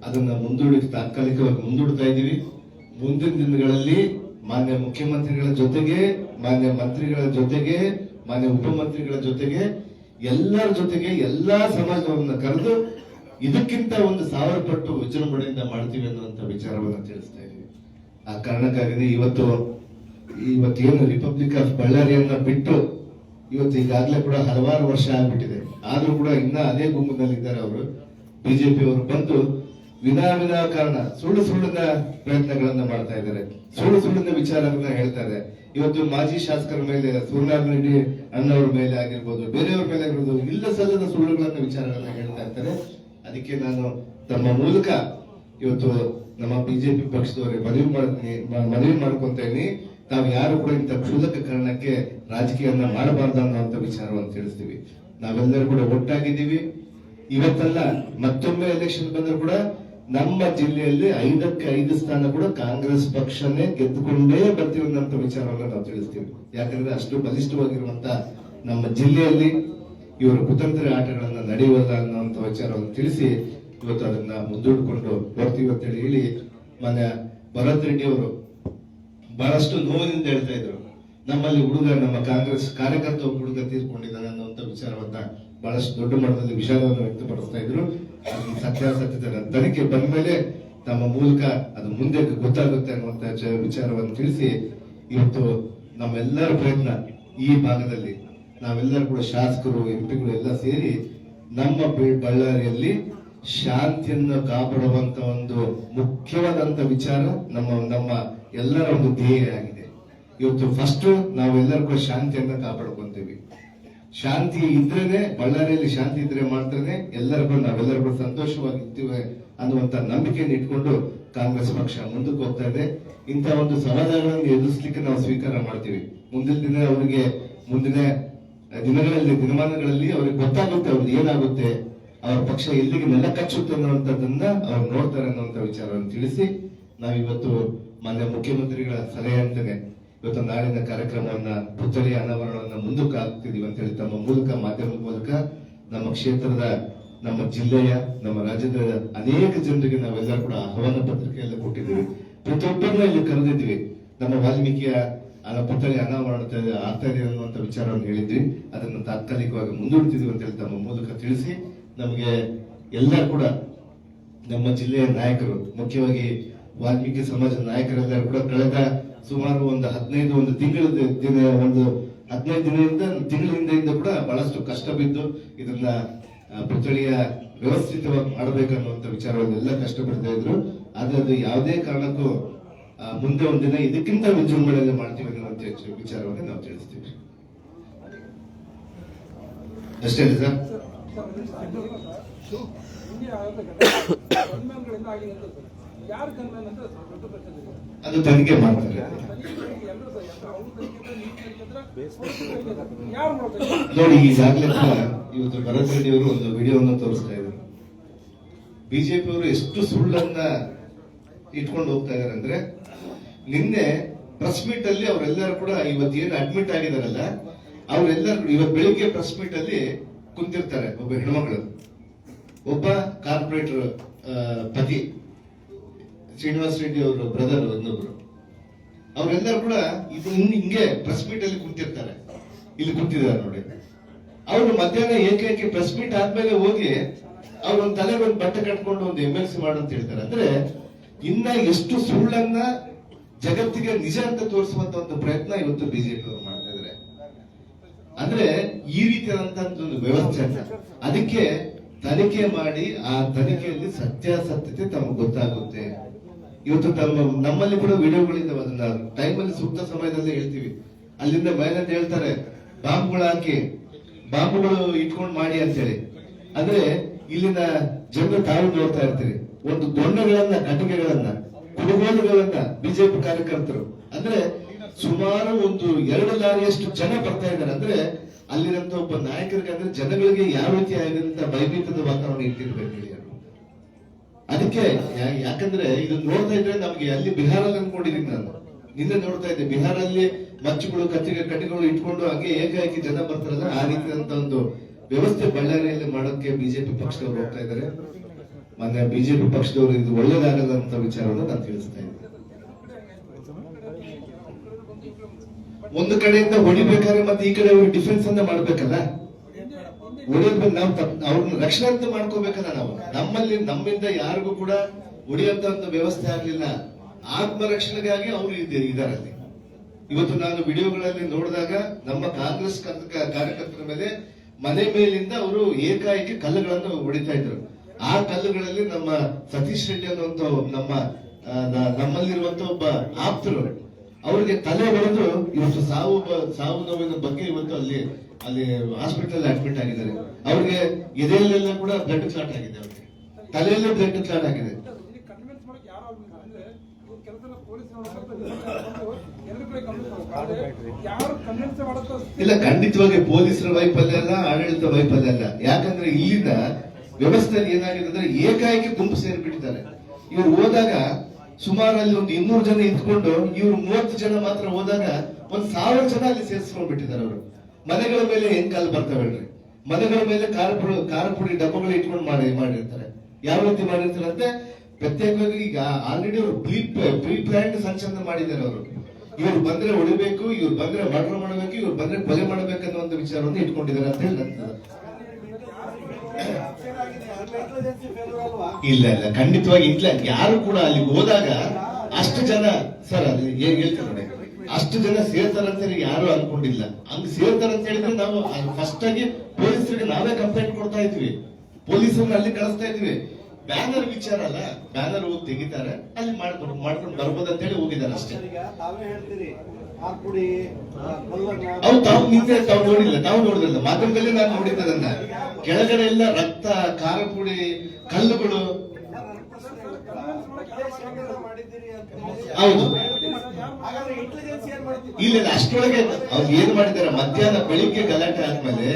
ಅದನ್ನ ಮುಂದೂಡಿ ತಾತ್ಕಾಲಿಕವಾಗಿ ಮುಂದೂಡ್ತಾ ಇದ್ದೀವಿ. ಮುಂದಿನ ದಿನಗಳಲ್ಲಿ ಮಾನ್ಯ ಮುಖ್ಯಮಂತ್ರಿಗಳ ಜೊತೆಗೆ, ಮಾನ್ಯ ಮಂತ್ರಿಗಳ ಜೊತೆಗೆ ಮಾನ್ಯ ಉಪಮಂತ್ರಿಗಳ ಜೊತೆಗೆ ಎಲ್ಲರ ಜೊತೆಗೆ ಎಲ್ಲಾ ಸಮಾಜವನ್ನು ಕರೆದು ಇದಕ್ಕಿಂತ ಒಂದು ಸಾವಿರ ಪಟ್ಟು ವಿಜೃಂಭಣೆಯಿಂದ ಮಾಡ್ತೀವಿ ಅನ್ನುವಂತ ವಿಚಾರವನ್ನು ತಿಳಿಸ್ತಾ ಇದ್ದೀವಿ. ಆ ಕಾರಣಕ್ಕಾಗಿ ಇವತ್ತು ಇವತ್ತೇನು ರಿಪಬ್ಲಿಕ್ ಆಫ್ ಬಳ್ಳಾರಿಯನ್ನ ಬಿಟ್ಟು ಇವತ್ತು ಈಗಾಗಲೇ ಕೂಡ ಹಲವಾರು ವರ್ಷ ಆಗ್ಬಿಟ್ಟಿದೆ. ಆದ್ರೂ ಕೂಡ ಇನ್ನ ಅದೇ ಗುಂಪಿನಲ್ಲಿದ್ದಾರೆ ಅವರು. ಬಿಜೆಪಿ ಅವರು ಬಂದು ವಿನಾ ವಿಧ ಕಾರಣ ಸುಳ್ಳು ಸುಳ್ಳಿನ ಪ್ರಯತ್ನಗಳನ್ನ ಮಾಡ್ತಾ ಇದ್ದಾರೆ. ಸುಳ್ಳು ಸುಳ್ಳಿನ ವಿಚಾರಗಳನ್ನ ಹೇಳ್ತಾ ಇದೆ. ಇವತ್ತು ಮಾಜಿ ಶಾಸಕರ ಮೇಲೆ ರೆಡ್ಡಿ ಅಣ್ಣವ್ರ ಮೇಲೆ ಆಗಿರ್ಬೋದು, ಬೇರೆಯವ್ರ ಮೇಲೆ ಆಗಿರ್ಬೋದು, ಇಲ್ಲ ಸಲ್ಲದ ಸುಳ್ಳುಗಳನ್ನ ವಿಚಾರಗಳನ್ನ ಹೇಳ್ತಾ ಇರ್ತಾರೆ. ಅದಕ್ಕೆ ನಾನು ತಮ್ಮ ಮೂಲಕ ಇವತ್ತು ನಮ್ಮ ಬಿಜೆಪಿ ಪಕ್ಷದವರೇ ಮನವಿ ಮಾಡ್ತೀನಿ ಮನವಿ ಮಾಡ್ಕೊಂತ ತಾವು ಯಾರು ಕೂಡ ಇಂಥ ಕ್ಷುಲ್ಲಕ ಕಾರಣಕ್ಕೆ ರಾಜಕೀಯವನ್ನ ಮಾಡಬಾರ್ದು ಅನ್ನೋಂಥ ವಿಚಾರವನ್ನು ತಿಳಿಸ್ತೀವಿ. ನಾವೆಲ್ಲರೂ ಕೂಡ ಒಟ್ಟಾಗಿದ್ದೀವಿ. ಇವತ್ತಲ್ಲ ಮತ್ತೊಮ್ಮೆ ಎಲೆಕ್ಷನ್ ಬಂದರೂ ಕೂಡ ನಮ್ಮ ಜಿಲ್ಲೆಯಲ್ಲಿ ಐದಕ್ಕೆ ಐದು ಸ್ಥಾನ ಕೂಡ ಕಾಂಗ್ರೆಸ್ ಪಕ್ಷನೇ ಗೆದ್ದುಕೊಂಡೇ ಬರ್ತೀವಿ ವಿಚಾರವನ್ನು ನಾವು ತಿಳಿಸ್ತೀವಿ. ಯಾಕಂದ್ರೆ ಅಷ್ಟು ಬಲಿಷ್ಠವಾಗಿರುವಂತ ನಮ್ಮ ಜಿಲ್ಲೆಯಲ್ಲಿ ಇವರು ಕುತಂತ್ರ ಆಟಗಳನ್ನ ನಡೆಯುವಲ್ಲ ಅನ್ನುವಂಥ ವಿಚಾರವನ್ನು ತಿಳಿಸಿ ಇವತ್ತು ಅದನ್ನ ಮುಂದೂಡಿಕೊಂಡು ಬರ್ತೀವಿ ಅಂತ ಹೇಳಿ ಮನೆ ಭರತ್ ರೆಡ್ಡಿ ಅವರು ಬಹಳಷ್ಟು ನೋವಿನಿಂದ ಹೇಳ್ತಾ ಇದ್ರು. ನಮ್ಮಲ್ಲಿ ಹುಡುಗ, ನಮ್ಮ ಕಾಂಗ್ರೆಸ್ ಕಾರ್ಯಕರ್ತ ಹುಡುಗ ತೀರ್ಕೊಂಡಿದ್ದಾನೆ ಅನ್ನುವಂಥ ವಿಚಾರವನ್ನ ಬಹಳಷ್ಟು ದೊಡ್ಡ ಮಟ್ಟದಲ್ಲಿ ವಿಷಾದವನ್ನು ವ್ಯಕ್ತಪಡಿಸ್ತಾ ಇದ್ರು. ಸತ್ಯ ಸತ್ಯಾಸತ್ಯತೆ ತನಿಖೆ ಬಂದ ಮೇಲೆ ತಮ್ಮ ಮೂಲಕ ಅದು ಮುಂದೆ ಗೊತ್ತಾಗುತ್ತೆ ಅನ್ನುವಂತ ವಿಚಾರವನ್ನು ತಿಳಿಸಿ ಇವತ್ತು ನಮ್ಮೆಲ್ಲರ ಪ್ರಯತ್ನ ಈ ಭಾಗದಲ್ಲಿ ನಾವೆಲ್ಲರೂ ಕೂಡ ಶಾಸಕರು ಎಂಪಿಗಳು ಎಲ್ಲ ಸೇರಿ ನಮ್ಮ ಬಳ್ಳಾರಿಯಲ್ಲಿ ಶಾಂತಿಯನ್ನು ಕಾಪಾಡುವಂತ ಒಂದು ಮುಖ್ಯವಾದಂತ ವಿಚಾರ ನಮ್ಮ ನಮ್ಮ ಎಲ್ಲರ ಒಂದು ಧ್ಯೇಯ ಆಗಿದೆ. ಇವತ್ತು ಫಸ್ಟ್ ನಾವೆಲ್ಲರೂ ಕೂಡ ಶಾಂತಿಯನ್ನ ಕಾಪಾಡ್ಕೊಂತೀವಿ. ಶಾಂತಿ ಇದ್ರೇನೆ, ಬಳ್ಳಾರಿಯಲ್ಲಿ ಶಾಂತಿ ಇದ್ರೆ ಮಾತ್ರನೇ ಎಲ್ಲರಿಗೂ ನಾವೆಲ್ಲರಿಗೂ ಸಂತೋಷವಾಗಿರ್ತೀವಿ ಅನ್ನುವಂತ ನಂಬಿಕೆಯನ್ನು ಇಟ್ಕೊಂಡು ಕಾಂಗ್ರೆಸ್ ಪಕ್ಷ ಮುಂದಕ್ಕೆ ಹೋಗ್ತಾ ಇದೆ. ಇಂಥ ಒಂದು ಸಮಾಧಾನಗಳನ್ನು ಎದುರಿಸಲಿಕ್ಕೆ ನಾವು ಸ್ವೀಕಾರ ಮಾಡ್ತೀವಿ. ಮುಂದಿನ ದಿನ ಅವರಿಗೆ, ಮುಂದಿನ ದಿನಗಳಲ್ಲಿ, ದಿನಮಾನಗಳಲ್ಲಿ ಅವ್ರಿಗೆ ಗೊತ್ತಾಗುತ್ತೆ ಅವ್ರಿಗೆ ಏನಾಗುತ್ತೆ, ಅವ್ರ ಪಕ್ಷ ಎಲ್ಲಿಗೆ ನೆಲ ಕಚ್ಚುತ್ತೆ ಅನ್ನುವಂಥದ್ದನ್ನ ಅವ್ರು ನೋಡ್ತಾರೆ ಅನ್ನುವಂಥ ವಿಚಾರವನ್ನು ತಿಳಿಸಿ ನಾವಿವತ್ತು ಮಾನ್ಯ ಮುಖ್ಯಮಂತ್ರಿಗಳ ಸಲಹೆ ಅಂತಾನೆ ಇವತ್ತು ನಾಳಿನ ಕಾರ್ಯಕ್ರಮವನ್ನ ಪುತ್ಥಳಿ ಅನಾವರಣವನ್ನ ಮುಂದಕ್ಕೆ ಹಾಕ್ತಿದೀವಿ ಅಂತ ಹೇಳಿ ತಮ್ಮ ಮೂಲಕ, ಮಾಧ್ಯಮದ ಮೂಲಕ ನಮ್ಮ ಕ್ಷೇತ್ರದ, ನಮ್ಮ ಜಿಲ್ಲೆಯ, ನಮ್ಮ ರಾಜ್ಯದ ಅನೇಕ ಜನರಿಗೆ ನಾವೆಲ್ಲ ಕೂಡ ಆಹ್ವಾನ ಪತ್ರಿಕೆಯಲ್ಲಿ ಕೊಟ್ಟಿದ್ದೀವಿ. ಪ್ರತಿಯೊಬ್ಬರನ್ನ ಇಲ್ಲಿ ಕರೆದಿದ್ವಿ ನಮ್ಮ ವಾಲ್ಮೀಕಿಯ ಪುತ್ಥಳಿ ಅನಾವರಣ ಆಗ್ತಾ ಇದೆ ಅನ್ನುವಂಥ ವಿಚಾರವನ್ನು ಹೇಳಿದ್ವಿ. ಅದನ್ನು ತಾತ್ಕಾಲಿಕವಾಗಿ ಮುಂದೂಡ್ತಿದ್ವಿ ಅಂತ ಹೇಳಿ ತಮ್ಮ ಮೂಲಕ ತಿಳಿಸಿ ನಮಗೆ ಎಲ್ಲ ಕೂಡ ನಮ್ಮ ಜಿಲ್ಲೆಯ ನಾಯಕರು, ಮುಖ್ಯವಾಗಿ ವಾಲ್ಮೀಕಿ ಸಮಾಜದ ನಾಯಕರೆಲ್ಲರೂ ಕೂಡ ಕಳೆದ ಸುಮಾರು ಒಂದು ಹದಿನೈದು ಒಂದು ತಿಂಗಳ ದಿನ ಒಂದು ಹದಿನೈದು ದಿನದಿಂದ ತಿಂಗಳಿಂದ ಕೂಡ ಬಹಳಷ್ಟು ಕಷ್ಟ ಬಿದ್ದು ಇದನ್ನ ಪುತ್ಥಳಿಯ ವ್ಯವಸ್ಥಿತವಾಗಿ ಮಾಡಬೇಕನ್ನುವಂತ ವಿಚಾರಗಳನ್ನೆಲ್ಲ ಕಷ್ಟಪಡ್ತಾ ಇದ್ರು ಆದ್ರೆ ಅದು ಯಾವುದೇ ಕಾರಣಕ್ಕೂ ಮುಂದೆ ಒಂದಿನ ಇದಕ್ಕಿಂತ ವಿಜೃಂಭಣೆಯಲ್ಲಿ ಮಾಡ್ತೀವಿ ಅನ್ನುವಂತ ವಿಚಾರವನ್ನು ನಾವು ತಿಳಿಸ್ತೀವಿ ಅಷ್ಟೇ ಸರ್ ಸರ್ ಅದು ತನಿಖೆ ಮಾಡ್ತಾರೆ. ನೋಡಿ ಈಗಾಗಲೇ ಕೂಡ ಇವತ್ತು ಭರತ್ ರೆಡ್ಡಿ ಅವರು ಒಂದು ವಿಡಿಯೋವನ್ನು ತೋರಿಸ್ತಾ ಇದ್ರು ಬಿಜೆಪಿ ಅವರು ಎಷ್ಟು ಸುಳ್ಳನ್ನ ಇಟ್ಕೊಂಡು ಹೋಗ್ತಾ ಇದಾರೆ ಅಂದ್ರೆ ನಿನ್ನೆ ಪ್ರೆಸ್ ಮೀಟ್ ಅಲ್ಲಿ ಅವರೆಲ್ಲರೂ ಕೂಡ ಇವತ್ತು ಏನು ಅಡ್ಮಿಟ್ ಆಗಿದಾರಲ್ಲ ಅವರೆಲ್ಲರೂ ಇವತ್ತು ಬೆಳಿಗ್ಗೆ ಪ್ರೆಸ್ ಮೀಟ್ ಅಲ್ಲಿ ಕುಂತಿರ್ತಾರೆ ಒಬ್ಬ ಹೆಣ್ಮಗಳು ಒಬ್ಬ ಕಾರ್ಪೊರೇಟರ್ ಪತಿ. ಶ್ರೀನಿವಾಸ್ ರೆಡ್ಡಿ ಅವರ ಬ್ರದರ್ ಒಂದೊಬ್ರು ಅವರೆಲ್ಲರೂ ಕೂಡ ಇದು ಹಿಂಗೆ ಪ್ರೆಸ್ ಮೀಟ್ ಅಲ್ಲಿ ಕೂತಿರ್ತಾರೆ. ಇಲ್ಲಿ ಕೂತಿದ್ದಾರೆ ನೋಡಿ. ಅವರು ಮಧ್ಯಾಹ್ನ ಏಕೈಕೆ ಪ್ರೆಸ್ ಮೀಟ್ ಆದ್ಮೇಲೆ ಹೋಗಿ ಅವ್ರ ಒಂದು ತಲೆ ಒಂದು ಬಟ್ಟೆ ಕಟ್ಕೊಂಡು ಒಂದು ಎಂ ಎಲ್ ಸಿ ಮಾಡು ಅಂತ ಹೇಳ್ತಾರೆ. ಅಂದ್ರೆ ಇನ್ನ ಎಷ್ಟು ಸುಳ್ಳನ್ನ ಜಗತ್ತಿಗೆ ನಿಜ ಅಂತ ತೋರಿಸುವಂತ ಒಂದು ಪ್ರಯತ್ನ ಇವತ್ತು ಬಿಜೆಪಿ ಅವರು ಮಾಡ್ತಾ ಇದ್ದಾರೆ ಅಂದ್ರೆ ಈ ರೀತಿಯಾದಂತಹ ಒಂದು ವ್ಯವಸ್ಥೆ ಅದಕ್ಕೆ ತನಿಖೆ ಮಾಡಿ ಆ ತನಿಖೆಯಲ್ಲಿ ಸತ್ಯಾಸತ್ಯತೆ ತಮಗೆ ಗೊತ್ತಾಗುತ್ತೆ. ಇವತ್ತು ತಮ್ಮ, ನಮ್ಮಲ್ಲಿ ಕೂಡ ವಿಡಿಯೋಗಳಿದ್ದಾವೆ ಅದನ್ನ ಟೈಮಲ್ಲಿ ಸೂಕ್ತ ಸಮಯದಲ್ಲಿ ಹೇಳ್ತೀವಿ. ಅಲ್ಲಿಂದ ಬಯಲಂತ ಹೇಳ್ತಾರೆ, ಬಾಂಬ್ಗಳು ಹಾಕಿ, ಬಾಂಬ್ಗಳು ಇಟ್ಕೊಂಡು ಮಾಡಿ ಅಂತೇಳಿ. ಅಂದ್ರೆ ಇಲ್ಲಿನ ಜನರು ತಾವು ನೋಡ್ತಾ ಇರ್ತೀರಿ. ಒಂದು ದೊಣ್ಣೆಗಳನ್ನ, ಕಟ್ಟಿಗೆಗಳನ್ನ, ಕುಡುಗೋಲುಗಳನ್ನ ಬಿಜೆಪಿ ಕಾರ್ಯಕರ್ತರು. ಅಂದ್ರೆ ಸುಮಾರು ಒಂದು ಎರಡು ಲಾರಿಯಷ್ಟು ಜನ ಬರ್ತಾ ಇದ್ದಾರೆ. ಅಂದ್ರೆ ಅಲ್ಲಿರಂತ ಒಬ್ಬ ನಾಯಕರಿಗೆ, ಅಂದ್ರೆ ಜನಗಳಿಗೆ ಯಾವ ರೀತಿ ಆಗಿರಂತ ಭಯಭೀತದ ವಾತಾವರಣ ಇಟ್ಟಿರ್ಬೇಕು. ಅದಕ್ಕೆ ಯಾಕಂದ್ರೆ ಇದು ನೋಡ್ತಾ ಇದ್ರೆ ನಮ್ಗೆ ಅಲ್ಲಿ ಬಿಹಾರಲ್ಲಿ ಅನ್ಕೊಂಡಿದ್ದೀನಿ ನಾನು. ನಿನ್ನೆ ನೋಡ್ತಾ ಇದ್ದೆ, ಬಿಹಾರಲ್ಲಿ ಮಚ್ಚುಗಳು ಕತ್ತಿಗೆ ಕಟ್ಟಿಗಳು ಇಟ್ಕೊಂಡು ಹಾಗೆ ಏಕಾಏಕಿ ಜನ ಬರ್ತಾರಲ್ಲ, ಆ ರೀತಿಯಾದಂತ ಒಂದು ವ್ಯವಸ್ಥೆ ಬಳ್ಳಾರಿಯಲ್ಲಿ ಮಾಡೋಕೆ ಬಿಜೆಪಿ ಪಕ್ಷದವರು ಹೋಗ್ತಾ ಇದ್ದಾರೆ. ಮೊನ್ನೆ ಬಿಜೆಪಿ ಪಕ್ಷದವರು ಇದು ಒಳ್ಳೇದಾಗಲ್ಲ ಅಂತ ವಿಚಾರವನ್ನು ನಾನು ತಿಳಿಸ್ತಾ ಇದ್ದೆ. ಒಂದು ಕಡೆಯಿಂದ ಹೊಡಿಬೇಕಾದ್ರೆ ಮತ್ತೆ ಈ ಕಡೆ ಡಿಫೆನ್ಸ್ ಅನ್ನ ಮಾಡ್ಬೇಕಲ್ಲ? ಹೊಡಿಯೋದ್ ನಾವು ಅವ್ರನ್ನ ರಕ್ಷಣೆ ಅಂತ ಮಾಡ್ಕೋಬೇಕಲ್ಲ ನಾವು. ನಮ್ಮಲ್ಲಿ, ನಮ್ಮಿಂದ ಯಾರಿಗೂ ಕೂಡ ಉಳಿಯಂತ ವ್ಯವಸ್ಥೆ ಆಗ್ಲಿಲ್ಲ. ಆತ್ಮರಕ್ಷಣೆಗಾಗಿ ಅವರು ಇದಾರಲ್ಲಿ. ಇವತ್ತು ನಾನು ವಿಡಿಯೋಗಳಲ್ಲಿ ನೋಡಿದಾಗ ನಮ್ಮ ಕಾಂಗ್ರೆಸ್ ಕರ್ತ- ಕಾರ್ಯಕರ್ತರ ಮೇಲೆ ಮನೆ ಮೇಲಿಂದ ಅವರು ಏಕಾಏಕಿ ಕಲ್ಲುಗಳನ್ನು ಹೊಡಿತಾ ಇದ್ರು. ಆ ಕಲ್ಲುಗಳಲ್ಲಿ ನಮ್ಮ ಸತೀಶ್ ರೆಡ್ಡಿ ಅನ್ನುವಂತ ನಮ್ಮ ನಮ್ಮಲ್ಲಿರುವಂತ ಒಬ್ಬ ಆಪ್ತರು. ಅವರಿಗೆ ತಲೆ ಹೊಡೆದು ಇವತ್ತು ಸಾವು ಸಾವು ನೋವಿನ ಬಗ್ಗೆ ಇವತ್ತು ಅಲ್ಲಿ ಅಲ್ಲಿ ಹಾಸ್ಪಿಟಲ್ ಅಡ್ಮಿಟ್ ಆಗಿದ್ದಾರೆ. ಅವ್ರಿಗೆ ಎದೆಯಲ್ಲೆಲ್ಲ ಕೂಡ ಬ್ಲಡ್ ಕ್ಲಾಟ್ ಆಗಿದೆ ಅವ್ರಿಗೆ. ತಲೆಯಲ್ಲೇ ಬ್ಲಡ್ ಕ್ಲಾಟ್ ಆಗಿದೆ. ಇಲ್ಲಿ, ಖಂಡಿತವಾಗಿ ಪೊಲೀಸರ ವೈಫಲ್ಯ ಅಲ್ಲ, ಆಡಳಿತ ವೈಫಲ್ಯ ಅಲ್ಲ. ಯಾಕಂದ್ರೆ ಇಲ್ಲಿಂದ ವ್ಯವಸ್ಥೆಯಲ್ಲಿ ಏನಾಗಿದೆ ಅಂದ್ರೆ ಏಕಾಏಕಿ ಗುಂಪು ಸೇರ್ಬಿಟ್ಟಿದ್ದಾರೆ. ಇವ್ರು ಹೋದಾಗ ಸುಮಾರು ಅಲ್ಲಿ ಒಂದು ಇನ್ನೂರು ಜನ ಇದ್ಕೊಂಡು ಇವ್ರು ಮೂವತ್ತು ಜನ ಮಾತ್ರ ಹೋದಾಗ ಒಂದ್ ಸಾವಿರ ಜನ ಅಲ್ಲಿ ಸೇರಿಸ್ಕೊಂಡ್ಬಿಟ್ಟಿದ್ದಾರೆ ಅವರು. ಮನೆಗಳ ಮೇಲೆ ಹೆಂಗ್ ಕಾಲ್ ಬರ್ತವೆ ಮನೆಗಳ ಮೇಲೆ ಖಾರ ಪುಡಿ ಖಾರ ಪುಡಿ ಡಬ್ಬಗಳು ಇಟ್ಕೊಂಡು ಮಾಡಿ, ಮಾಡಿರ್ತಾರೆ. ಯಾವ ರೀತಿ ಮಾಡಿರ್ತಾರೆ ಅಂದ್ರೆ, ಪ್ರತ್ಯೇಕವಾಗಿ ಈಗ ಆಲ್ರೆಡಿ ಅವರು ಪ್ರೀ ಪ್ರೀ ಪ್ಲಾನ್ಡ್ ಸಂಚಲನ ಮಾಡಿದ್ದಾರೆ ಅವರು. ಇವ್ರು ಬಂದ್ರೆ ಹೊಡಿಬೇಕು ಇವ್ರು ಬಂದ್ರೆ ಮರ್ಡರ್ ಮಾಡಬೇಕು, ಇವ್ರು ಬಂದ್ರೆ ಕೊಲೆ ಮಾಡಬೇಕು ಅನ್ನೋ ಒಂದು ವಿಚಾರವನ್ನು ಇಟ್ಕೊಂಡಿದ್ದಾರೆ ಅಂತ ಹೇಳಿ ಇಲ್ಲ ಇಲ್ಲ, ಖಂಡಿತವಾಗಿ ಇಲ್ಲ. ಯಾರು ಕೂಡ ಅಲ್ಲಿ ಹೋದಾಗ ಅಷ್ಟು ಜನ, ಸರ್, ಅಲ್ಲಿ ಏನ್ ಹೇಳ್ತಾರೆ ನೋಡಿ. ಅಷ್ಟು ಜನ ಸೇರ್ತಾರಂತ ಯಾರು ಅನ್ಕೊಂಡಿಲ್ಲ. ಹಂಗ್ ಸೇರ್ತಾರಂತ ಹೇಳಿದ್ರೆ ನಾವು ಫಸ್ಟ್ ಆಗಿ ಪೊಲೀಸರಿಗೆ ನಾವೇ ಕಂಪ್ಲೇಂಟ್ ಕೊಡ್ತಾ ಇದ್ವಿ. ಪೊಲೀಸರನ್ನ ಅಲ್ಲಿ ಕಳಿಸ್ತಾ ಇದ್ವಿ. ಬ್ಯಾನರ್ ವಿಚಾರ ಅಲ್ಲ ಬ್ಯಾನರ್ ಹೋಗಿ ತೆಗಿತಾರೆ ಅಲ್ಲಿ ಮಾಡ್ಕೊಂಡು ಮಾಡ್ಕೊಂಡು ಬರ್ಬೋದು ಅಂತ ಹೇಳಿ ಹೋಗಿದ್ದಾರೆ ಅಷ್ಟೇ. ಅವು ತಾವು ನಿಂತೆ ತಾವು ನೋಡಿಲ್ಲ ತಾವು ನೋಡಿದ್ರಲ್ಲ ಮಾಧ್ಯಮದಲ್ಲಿ ನಾನು ನೋಡಿದ್ದದನ್ನ. ಕೆಳಗಡೆ ಎಲ್ಲ ರಕ್ತ ಖಾರ ಪುಡಿ ಕಲ್ಲುಗಳು ಹೌದು ಹಾಗಾದ್ರೆ ಇಂಟೆಲಿಜೆನ್ಸ್ ಏನ್ ಮಾಡ್ತೀವಿ ಇಲ್ಲ ಅಷ್ಟೊಳಗೆ ಅವ್ರು ಏನ್ ಮಾಡಿದ್ದಾರೆ? ಮಧ್ಯಾಹ್ನ ಬೆಳಿಗ್ಗೆ ಗಲಾಟೆ ಆದ್ಮೇಲೆ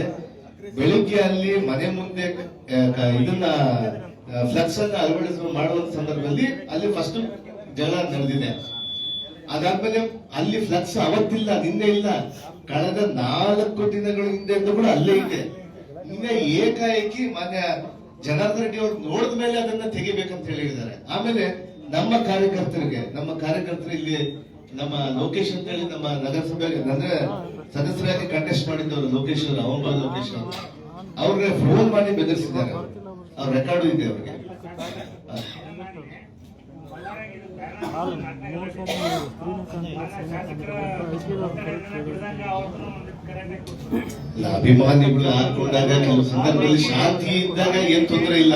ಬೆಳಿಗ್ಗೆ ಅಲ್ಲಿ ಮನೆ ಮುಂದೆ ಇದನ್ನ ಫ್ಲಕ್ಸ್ ಅನ್ನ ಅಳವಡಿಸುವ ಮಾಡುವಂತ ಸಂದರ್ಭದಲ್ಲಿ ಅಲ್ಲಿ ಫಸ್ಟ್ ಜಗಳ ನಡೆದಿದೆ ಅದಾದ್ಮೇಲೆ ಅಲ್ಲಿ ಫ್ಲಕ್ಸ್ ಅವತ್ತಿಲ್ಲ, ನಿನ್ನೆ ಇಲ್ಲ. ಕಳೆದ ನಾಲ್ಕು ದಿನಗಳ ಹಿಂದೆ ಕೂಡ ಅಲ್ಲೇ ಇದೆ. ನಿನ್ನೆ ಏಕಾಏಕಿ ಮಾನ್ಯ ಜನಾರ್ದನ್ ರೆಡ್ಡಿ ಅವ್ರು ನೋಡಿದ ಮೇಲೆ ಅದನ್ನ ತೆಗಿಬೇಕಂತ ಹೇಳಿ ಹೇಳಿದ್ದಾರೆ. ಆಮೇಲೆ ನಮ್ಮ ಕಾರ್ಯಕರ್ತರಿಗೆ, ನಮ್ಮ ಕಾರ್ಯಕರ್ತರು ಇಲ್ಲಿ ನಮ್ಮ ಲೋಕೇಶ್ ಅಂತ ಹೇಳಿ ನಮ್ಮ ನಗರಸಭೆ ಅಂದ್ರೆ ಸದಸ್ಯರಾಗಿ ಕಂಟೆಸ್ಟ್ ಮಾಡಿದ್ದವರು ಲೋಕೇಶ್ ಅವರು ಅವಂಬ ಲೋಕೇಶ್ ಅವರು. ಅವ್ರಿಗೆ ಫೋನ್ ಮಾಡಿ ಬೆದರಿಸಿದ್ದಾರೆ ಅವ್ರ. ರೆಕಾರ್ಡ್ ಇದೆ ಅವ್ರಿಗೆ. ಅಭಿಮಾನಿಗಳು ಹಾಕೊಂಡಾಗ, ಕೆಲವು ಸಂದರ್ಭದಲ್ಲಿ ಶಾಂತಿ ಇದ್ದಾಗ ಏನ್ ತೊಂದರೆ ಇಲ್ಲ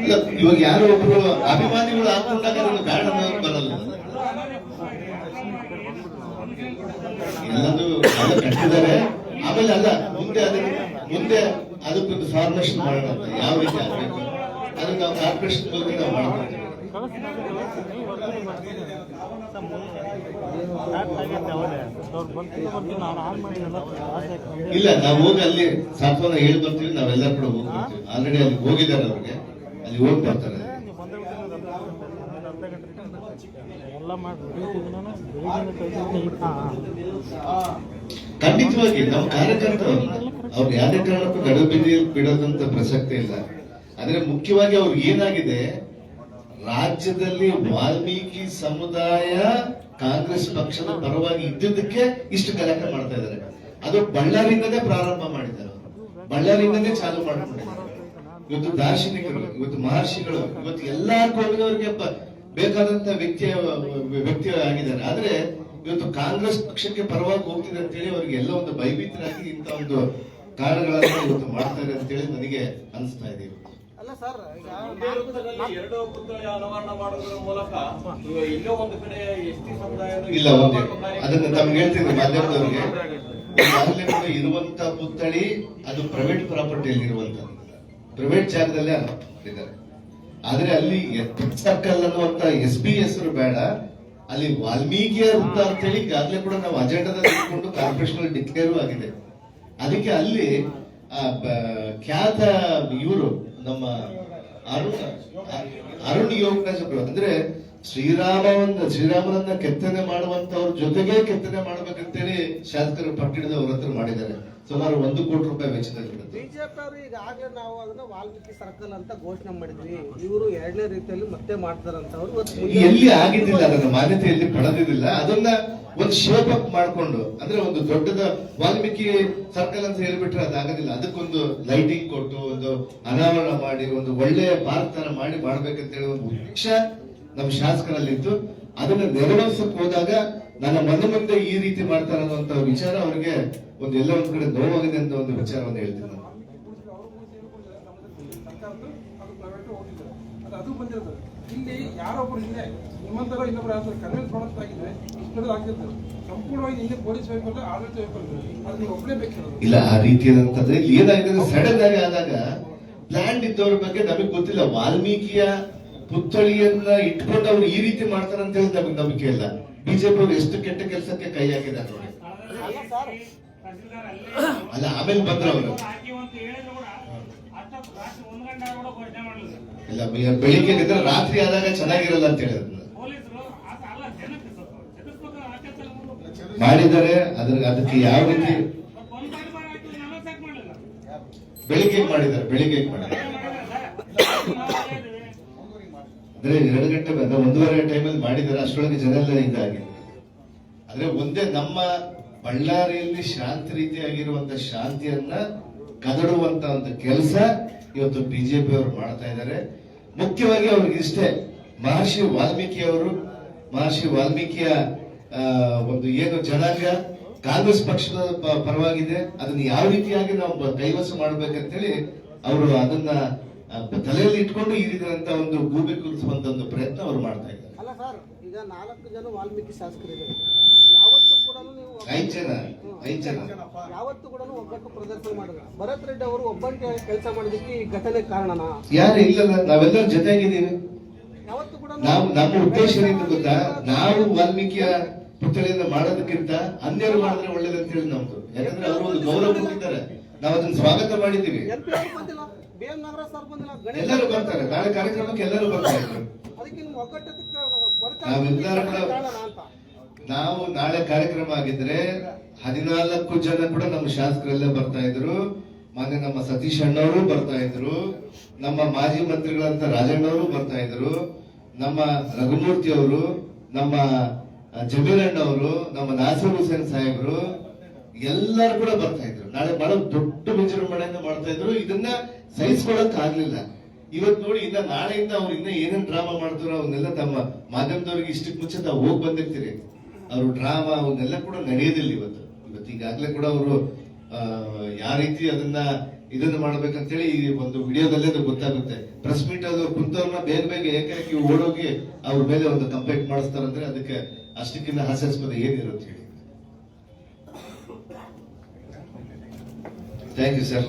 ಇಲ್ಲ, ಇವಾಗ ಯಾರೋ ಒಬ್ರು ಅಭಿಮಾನಿಗಳು ಹಾಕೊಂಡಾಗ ಕಾರಣ ಬರಲ್ಲ. ಎಲ್ಲದು ಎಲ್ಲ ಕಟ್ಟಿದ್ದಾರೆ. ಆಮೇಲೆ ಅಲ್ಲ ಮುಂದೆ ಅದಕ್ಕೆ ಮುಂದೆ ಅದಕ್ಕೊಂದು ಫಾರ್ಮೇಶನ್ ಮಾಡೋಣ. ಯಾವ ರೀತಿ ಆಗ್ಬೇಕು? ಅದನ್ನ ನಾವು ಕಾರ್ಪೊರೇಷನ್ ಮೂಲಕ ನಾವು ಮಾಡ್ತೀವಿ. ಇಲ್ಲ ನಾವು ಹೋಗಿ ಅಲ್ಲಿ ಸಾಂತ್ವನ ಹೇಳಿ ನಾವೆಲ್ಲ ಕೂಡ ಹೋಗ್ತೀವಿ ಆಲ್ರೆಡಿ ಅಲ್ಲಿ ಹೋಗಿದ್ದಾರೆ ಅವ್ರಿಗೆ. ಅಲ್ಲಿ ಹೋಗಿ ಬರ್ತಾರೆ. ಖಂಡಿತವಾಗಿ ನಮ್ಮ ಕಾರ್ಯಕರ್ತರು ಅವ್ರು ಯಾವುದೇ ಕಾರಣಕ್ಕೂ ಗಡುವು ಬಿದ್ದಿಯಲ್ಲಿ ಬಿಡೋದಂತ ಪ್ರಸಕ್ತಿ ಇಲ್ಲ. ಆದ್ರೆ ಮುಖ್ಯವಾಗಿ ಅವ್ರಿಗೆ ಏನಾಗಿದೆ ರಾಜ್ಯದಲ್ಲಿ ವಾಲ್ಮೀಕಿ ಸಮುದಾಯ ಕಾಂಗ್ರೆಸ್ ಪಕ್ಷದ ಪರವಾಗಿ ಇದ್ದಿದ್ದಕ್ಕೆ ಇಷ್ಟು ಗಲಾಟೆ ಮಾಡ್ತಾ ಇದ್ದಾರೆ. ಅದು ಬಳ್ಳಾರಿಯಿಂದಲೇ ಪ್ರಾರಂಭ ಮಾಡಿದ್ದಾರೆ. ಬಳ್ಳಾರಿಯಿಂದಲೇ ಚಾಲು ಮಾಡ್ಕೊಂಡಿದ್ದಾರೆ. ಇವತ್ತು ದಾರ್ಶನಿಕರು ಇವತ್ತು ಮಹರ್ಷಿಗಳು ಇವತ್ತು ಎಲ್ಲಾ ಕೋಮಿನವರಿಗೆ ಪ- ಬೇಕಾದಂತ ವ್ಯಕ್ತಿಯ ವ್ಯಕ್ತಿ ಆಗಿದ್ದಾರೆ. ಆದ್ರೆ ಇವತ್ತು ಕಾಂಗ್ರೆಸ್ ಪಕ್ಷಕ್ಕೆ ಪರವಾಗಿ ಹೋಗ್ತಿದೆ ಅಂತೇಳಿ ಅವ್ರಿಗೆ ಎಲ್ಲ ಒಂದು ಭಯಭೀತರಾಗಿ ಇಂತ ಒಂದು ಕಾರಣಗಳನ್ನ ಇವತ್ತು ಮಾಡ್ತಾರೆ ಅಂತೇಳಿ ನನಗೆ ಅನಿಸ್ತಾ ಇದೆ. ಅಲ್ಲ ಸರ್ ಈಗ ಎರಡು ಪುತ್ಥಳಿ ಅನಾವರಣ ಮಾಡೋದ್ರ ಮೂಲಕ ಇವ- ಒಂದು ಕಡೆ ಎಸ್ಟಿ ಸಮುದಾಯದ ಇಲ್ಲ ಒಂದೇ. ಅದನ್ನ ತಮ್ಗೆ ಹೇಳ್ತಿದ್ರು ಮಾಧ್ಯಮದವ್ರಿಗೆ. ಇರುವಂತ ಪುತ್ಥಳಿ ಅದು ಪ್ರೈವೇಟ್ ಪ್ರಾಪರ್ಟಿಯಲ್ಲಿ ಇರುವಂತದ್ದು ಪ್ರೈವೇಟ್ ಜಾಗದಲ್ಲೇ ಮಾಡಿದ್ದಾರೆ. ಆದ್ರೆ ಅಲ್ಲಿ ಸರ್ಕಲ್ ಅನ್ನುವಂತ ಎಸ್ ಬಿ ಹೆಸರು ಬೇಡ. ಅಲ್ಲಿ ವಾಲ್ಮೀಕಿಯ ವೃತ್ತ ಅಂತೇಳಿ ಈಗಾಗಲೇ ಕೂಡ ನಾವು ಅಜೆಂಡಾದಲ್ಲಿ ಇಟ್ಕೊಂಡು ಕಾರ್ಪೊರೇಷನ್ ಡಿಕ್ಲೇರು ಆಗಿದೆ. ಅದಕ್ಕೆ ಅಲ್ಲಿ ಖ್ಯಾತ ಇವರು ನಮ್ಮ ಅರುಣ್ ಅರುಣ್ ಯೋಗ ಅಂದ್ರೆ ಶ್ರೀರಾಮವನ್ನ ಶ್ರೀರಾಮನನ್ನ ಕೆತ್ತನೆ ಮಾಡುವಂತವ್ರ ಜೊತೆಗೆ ಕೆತ್ತನೆ ಮಾಡ್ಬೇಕಂತೇಳಿ ಶಾಸಕರು ಪಟ್ಟಿಣದ ಅವ್ರ ಹತ್ರ ಮಾಡಿದ್ದಾರೆ. ಸುಮಾರು ಒಂದು ಕೋಟಿ ರೂಪಾಯಿ ವೆಚ್ಚದಲ್ಲಿ. ಬಿಜೆಪಿ ಅವರು ಈಗಾಗಲೇ ನಾವು ಅದನ್ನ ವಾಲ್ಮೀಕಿ ಸರ್ಕಲ್ ಅಂತ ಘೋಷಣೆ ಮಾಡಿದ್ವಿ. ಇವರು ಎರಡನೇ ರೀತಿಯಲ್ಲಿ ಮತ್ತೆ ಮಾಡ್ತಾರಂತ ಅವರು ಎಲ್ಲಿ ಆಗಿದ್ದಿಲ್ಲ ಅದನ್ನ ಮಾನ್ಯತೆ ಎಲ್ಲಿ ಪಡೆದಿದ್ದಿಲ್ಲ. ಅದನ್ನ ಒಂದು ಶೇಪ್ ಅಪ್ ಮಾಡ್ಕೊಂಡು ಅಂದ್ರೆ ಒಂದು ದೊಡ್ಡದ ವಾಲ್ಮೀಕಿ ಸರ್ಕಲ್ ಅಂತ ಹೇಳ್ಬಿಟ್ರೆ ಅದಾಗೋದಿಲ್ಲ ಅದಕ್ಕೊಂದು ಲೈಟಿಂಗ್ ಕೊಟ್ಟು ಒಂದು ಅನಾವರಣ ಮಾಡಿ ಒಂದು ಒಳ್ಳೆಯ ಭಾರತ ಮಾಡಿ ಮಾಡಿ ಮಾಡ್ಬೇಕಂತೇಳಿ ಒಂದು ಉದ್ದೇಶ ನಮ್ಮ ಶಾಸಕರಲ್ಲಿತ್ತು ಅದನ್ನ ನೆರವೇರಿಸಕ್ ಹೋದಾಗ ನನ್ನ ಮನೆ ಮುಂದೆ ಈ ರೀತಿ ಮಾಡ್ತಾರೆ ಅನ್ನುವಂತ ವಿಚಾರ ಅವ್ರಿಗೆ ಒಂದು ಎಲ್ಲ ಒಂದ್ ಕಡೆ ನೋವಾಗಿದೆ ಅಂತ ಒಂದು ವಿಚಾರವನ್ನು ಹೇಳ್ತೀನಿ ನಾನು. ಅದು ಬಂದಿರ್ತದೆ ಇಲ್ಲಿ ಯಾರೊಬ್ರು ಹಿಂದೆ ನಿಮ್ಮಂತರ ಇನ್ನೊಬ್ರು ಯಾರು ಕನ್ವಿನ್ಸ್ ಮಾಡೋದು ಆಗಿದ್ರೆ ಇಷ್ಟು ಆಗಿರ್ತದೆ ಸಂಪೂರ್ಣವಾಗಿ ಹಿಂದೆ ಪೊಲೀಸ್ ವೈಫಲ್ಯ ಆಡಳಿತ ವೈಫಲ್ಯ ಅದು ನೀವು ಒಪ್ಪಲೇಬೇಕಿರೋದು ಇಲ್ಲ ಆ ರೀತಿ ಏನಾಗಿದೆ? ಸಡನ್ ಆಗಿ ಆದಾಗ ಪ್ಲಾನ್ ಇದ್ದವ್ರ ಬಗ್ಗೆ ನಮಗೆ ಗೊತ್ತಿಲ್ಲ. ವಾಲ್ಮೀಕಿಯ ಪುತ್ಥಳಿಯನ್ನ ಇಟ್ಕೊಂಡು ಅವ್ರು ಈ ರೀತಿ ಮಾಡ್ತಾರೆ ಅಂತ ಹೇಳಿ ನಮಗೆ ನಂಬಿಕೆ ಇಲ್ಲ. ಬಿಜೆಪಿ ಅವ್ರು ಎಷ್ಟು ಕೆಟ್ಟ ಕೆಲಸಕ್ಕೆ ಕೈ ಹಾಕಿದ್ದಾರೆ ನೋಡಿ. ಅಲ್ಲ, ಆಮೇಲೆ ಬಂದ್ರ ಅವರು. ಇಲ್ಲ ಬೆಳಿಗ್ಗೆ ಇದ್ರೆ ರಾತ್ರಿ ಆದಾಗ ಚೆನ್ನಾಗಿರಲ್ಲ ಅಂತ ಹೇಳಿದ್ರು. ಮಾಡಿದ್ದಾರೆ, ಅದ್ರ ಅದಕ್ಕೆ ಯಾವ ರೀತಿ ಬೆಳಿಗ್ಗೆ ಮಾಡಿದ್ದಾರೆ ಬೆಳಿಗ್ಗೆ ಮಾಡಿದ್ದಾರೆ. ಅಂದ್ರೆ ಎರಡು ಗಂಟೆ ಬಂದ ಒಂದೂವರೆ ಟೈಮಲ್ಲಿ ಮಾಡಿದ್ದಾರೆ ಅಷ್ಟೊಳಗೆ ಜನ ಎಲ್ಲ ಇದಾಗಿದೆ ಆದ್ರೆ ಒಂದೇ ನಮ್ಮ ಬಳ್ಳಾರಿಯಲ್ಲಿ ಶಾಂತಿ ರೀತಿಯಾಗಿರುವಂತ ಶಾಂತಿಯನ್ನ ಕದಡುವಂತ ಒಂದು ಕೆಲಸ ಇವತ್ತು ಬಿಜೆಪಿ ಅವರು ಮಾಡ್ತಾ ಇದ್ದಾರೆ. ಮುಖ್ಯವಾಗಿ ಅವ್ರಿಗೆ ಇಷ್ಟೇ, ಮಹರ್ಷಿ ವಾಲ್ಮೀಕಿ ಅವರು, ಮಹರ್ಷಿ ವಾಲ್ಮೀಕಿಯ ಒಂದು ಏನು ಜನಾಂಗ, ಕಾಂಗ್ರೆಸ್ ಪಕ್ಷದ ಪರವಾಗಿದೆ. ಅದನ್ನ ಯಾವ ರೀತಿಯಾಗಿ ನಾವು ಕೈವಸ ಮಾಡ್ಬೇಕಂತೇಳಿ ಅವರು ಅದನ್ನ ತಲೆಯಲ್ಲಿ ಇಟ್ಕೊಂಡು ಈ ರೀತಿಯಾದಂತ ಒಂದು ಗೂಬೆ ಕೂರಿಸುವಂತ ಒಂದು ಪ್ರಯತ್ನ ಅವರು ಮಾಡ್ತಾ ಇದ್ದಾರೆ. ಅಲ್ಲ ಸರ್ ಈಗ ನಾಲ್ಕು ಜನ ವಾಲ್ಮೀಕಿ ಶಾಸಕರಿದ್ದಾರೆ. ಯಾವತ್ತೂ ಕೂಡ ನೀವು ಐದ್ ಜನ ಐದ್ ಜನ ಯಾವತ್ತೂ ಕೂಡ ಒಗ್ಗಟ್ಟು ಪ್ರದರ್ಶನ ಮಾಡಿದ್ರು. ಭರತ್ ರೆಡ್ಡಿ ಅವರು ಒಬ್ಬಂಟಿ ಕೆಲಸ ಮಾಡಿದಕ್ಕೆ ಈ ಘಟನೆ ಕಾರಣನಾ? ಯಾರು ಇಲ್ಲ ನಾವೆಲ್ಲರೂ ಜೊತೆಗಿದ್ದೀವಿ ಯಾವತ್ತೂ ಕೂಡ ನಾವು ನಮ್ಮ ಉದ್ದೇಶ ಏನು ಗೊತ್ತಾ? ನಾವು ವಾಲ್ಮೀಕಿಯ ಪುತ್ಥಳಿಯನ್ನು ಮಾಡೋದಕ್ಕಿಂತ ಅನ್ಯರು ಮಾಡಿದ್ರೆ ಒಳ್ಳೇದಂತ ಹೇಳಿ ನಮ್ದು. ಯಾಕಂದ್ರೆ ಅವರು ಒಂದು ಗೌರವ ಕೊಟ್ಟಿದ್ದಾರೆ. ನಾವು ಅದನ್ನ ಸ್ವಾಗತ ಮಾಡಿದ್ದೀವಿ. ಎಲ್ಲರೂ ಬರ್ತಾರೆ. ನಾಳೆ ಕಾರ್ಯಕ್ರಮಕ್ಕೆ ಎಲ್ಲರೂ ಬರ್ತಾರೆ. ನಾವೆಲ್ಲರೂ ನಾವು ನಾಳೆ ಕಾರ್ಯಕ್ರಮ ಆಗಿದ್ರೆ ಹದಿನಾಲ್ಕು ಜನ ಕೂಡ ನಮ್ಮ ಶಾಸಕರೆಲ್ಲ ಬರ್ತಾ ಇದ್ರು. ಮಾನ್ಯ ನಮ್ಮ ಸತೀಶ್ ಅಣ್ಣವರು ಬರ್ತಾ ಇದ್ರು. ನಮ್ಮ ಮಾಜಿ ಮಂತ್ರಿಗಳಂತ ರಾಜಣ್ಣವರು ಬರ್ತಾ ಇದ್ರು. ನಮ್ಮ ರಘುಮೂರ್ತಿ ಅವರು ನಮ್ಮ ಜಮೀರ್ ಅಣ್ಣವರು ನಮ್ಮ ನಾಸೀರ್ ಹುಸೇನ್ ಸಾಹೇಬರು ಎಲ್ಲರೂ ಕೂಡ ಬರ್ತಾ ಇದ್ರು. ನಾಳೆ ಬಹಳ ದೊಡ್ಡ ವಿಜೃಂಭಣೆಯಿಂದ ಮಾಡ್ತಾ ಇದ್ರು. ಇದನ್ನ ಸಹಿಸ್ಕೊಳಕ್ ಆಗ್ಲಿಲ್ಲ ಇವತ್ ನೋಡಿ ಇನ್ನ ನಾಳೆಯಿಂದ ಅವ್ರು ಇನ್ನ ಏನೇನ್ ಡ್ರಾಮಾ ಮಾಡಿದ್ರು ಅವನ್ನೆಲ್ಲ ತಮ್ಮ ಮಾಧ್ಯಮದವ್ರಿಗೆ ಇಷ್ಟಕ್ಕೆ ಮುಂಚೆ ತಾವು ಹೋಗಿ ಬಂದಿರ್ತೀರಿ. ಅವ್ರು ಡ್ರಾಮಾ ಅವನ್ನೆಲ್ಲ ಕೂಡ ನಡೆಯೋದಿಲ್ಲ ಇವತ್ತು. ಇವತ್ತು ಈಗಾಗ್ಲೇ ಕೂಡ ಅವರು ಯಾವ ರೀತಿ ಅದನ್ನ ಇದನ್ನ ಮಾಡ್ಬೇಕಂತೇಳಿ ಈ ಒಂದು ವಿಡಿಯೋದಲ್ಲೇ ಅದು ಗೊತ್ತಾಗುತ್ತೆ. ಪ್ರೆಸ್ ಮೀಟ್ ಅದು ಕುಂತವ್ರನ್ನ ಬೇಗ ಬೇಗ ಏಕಾಏಕಿ ಓಡೋಗಿ ಅವ್ರ ಮೇಲೆ ಒಂದು ಕಂಪ್ಲೇಂಟ್ ಮಾಡಿಸ್ತಾರಂದ್ರೆ ಅದಕ್ಕೆ ಅಷ್ಟಕ್ಕಿಂತ ಹಾಸ್ಯಾಸ್ಪದ ಏನಿರುತ್ತೆ ಹೇಳಿ. Thank you sir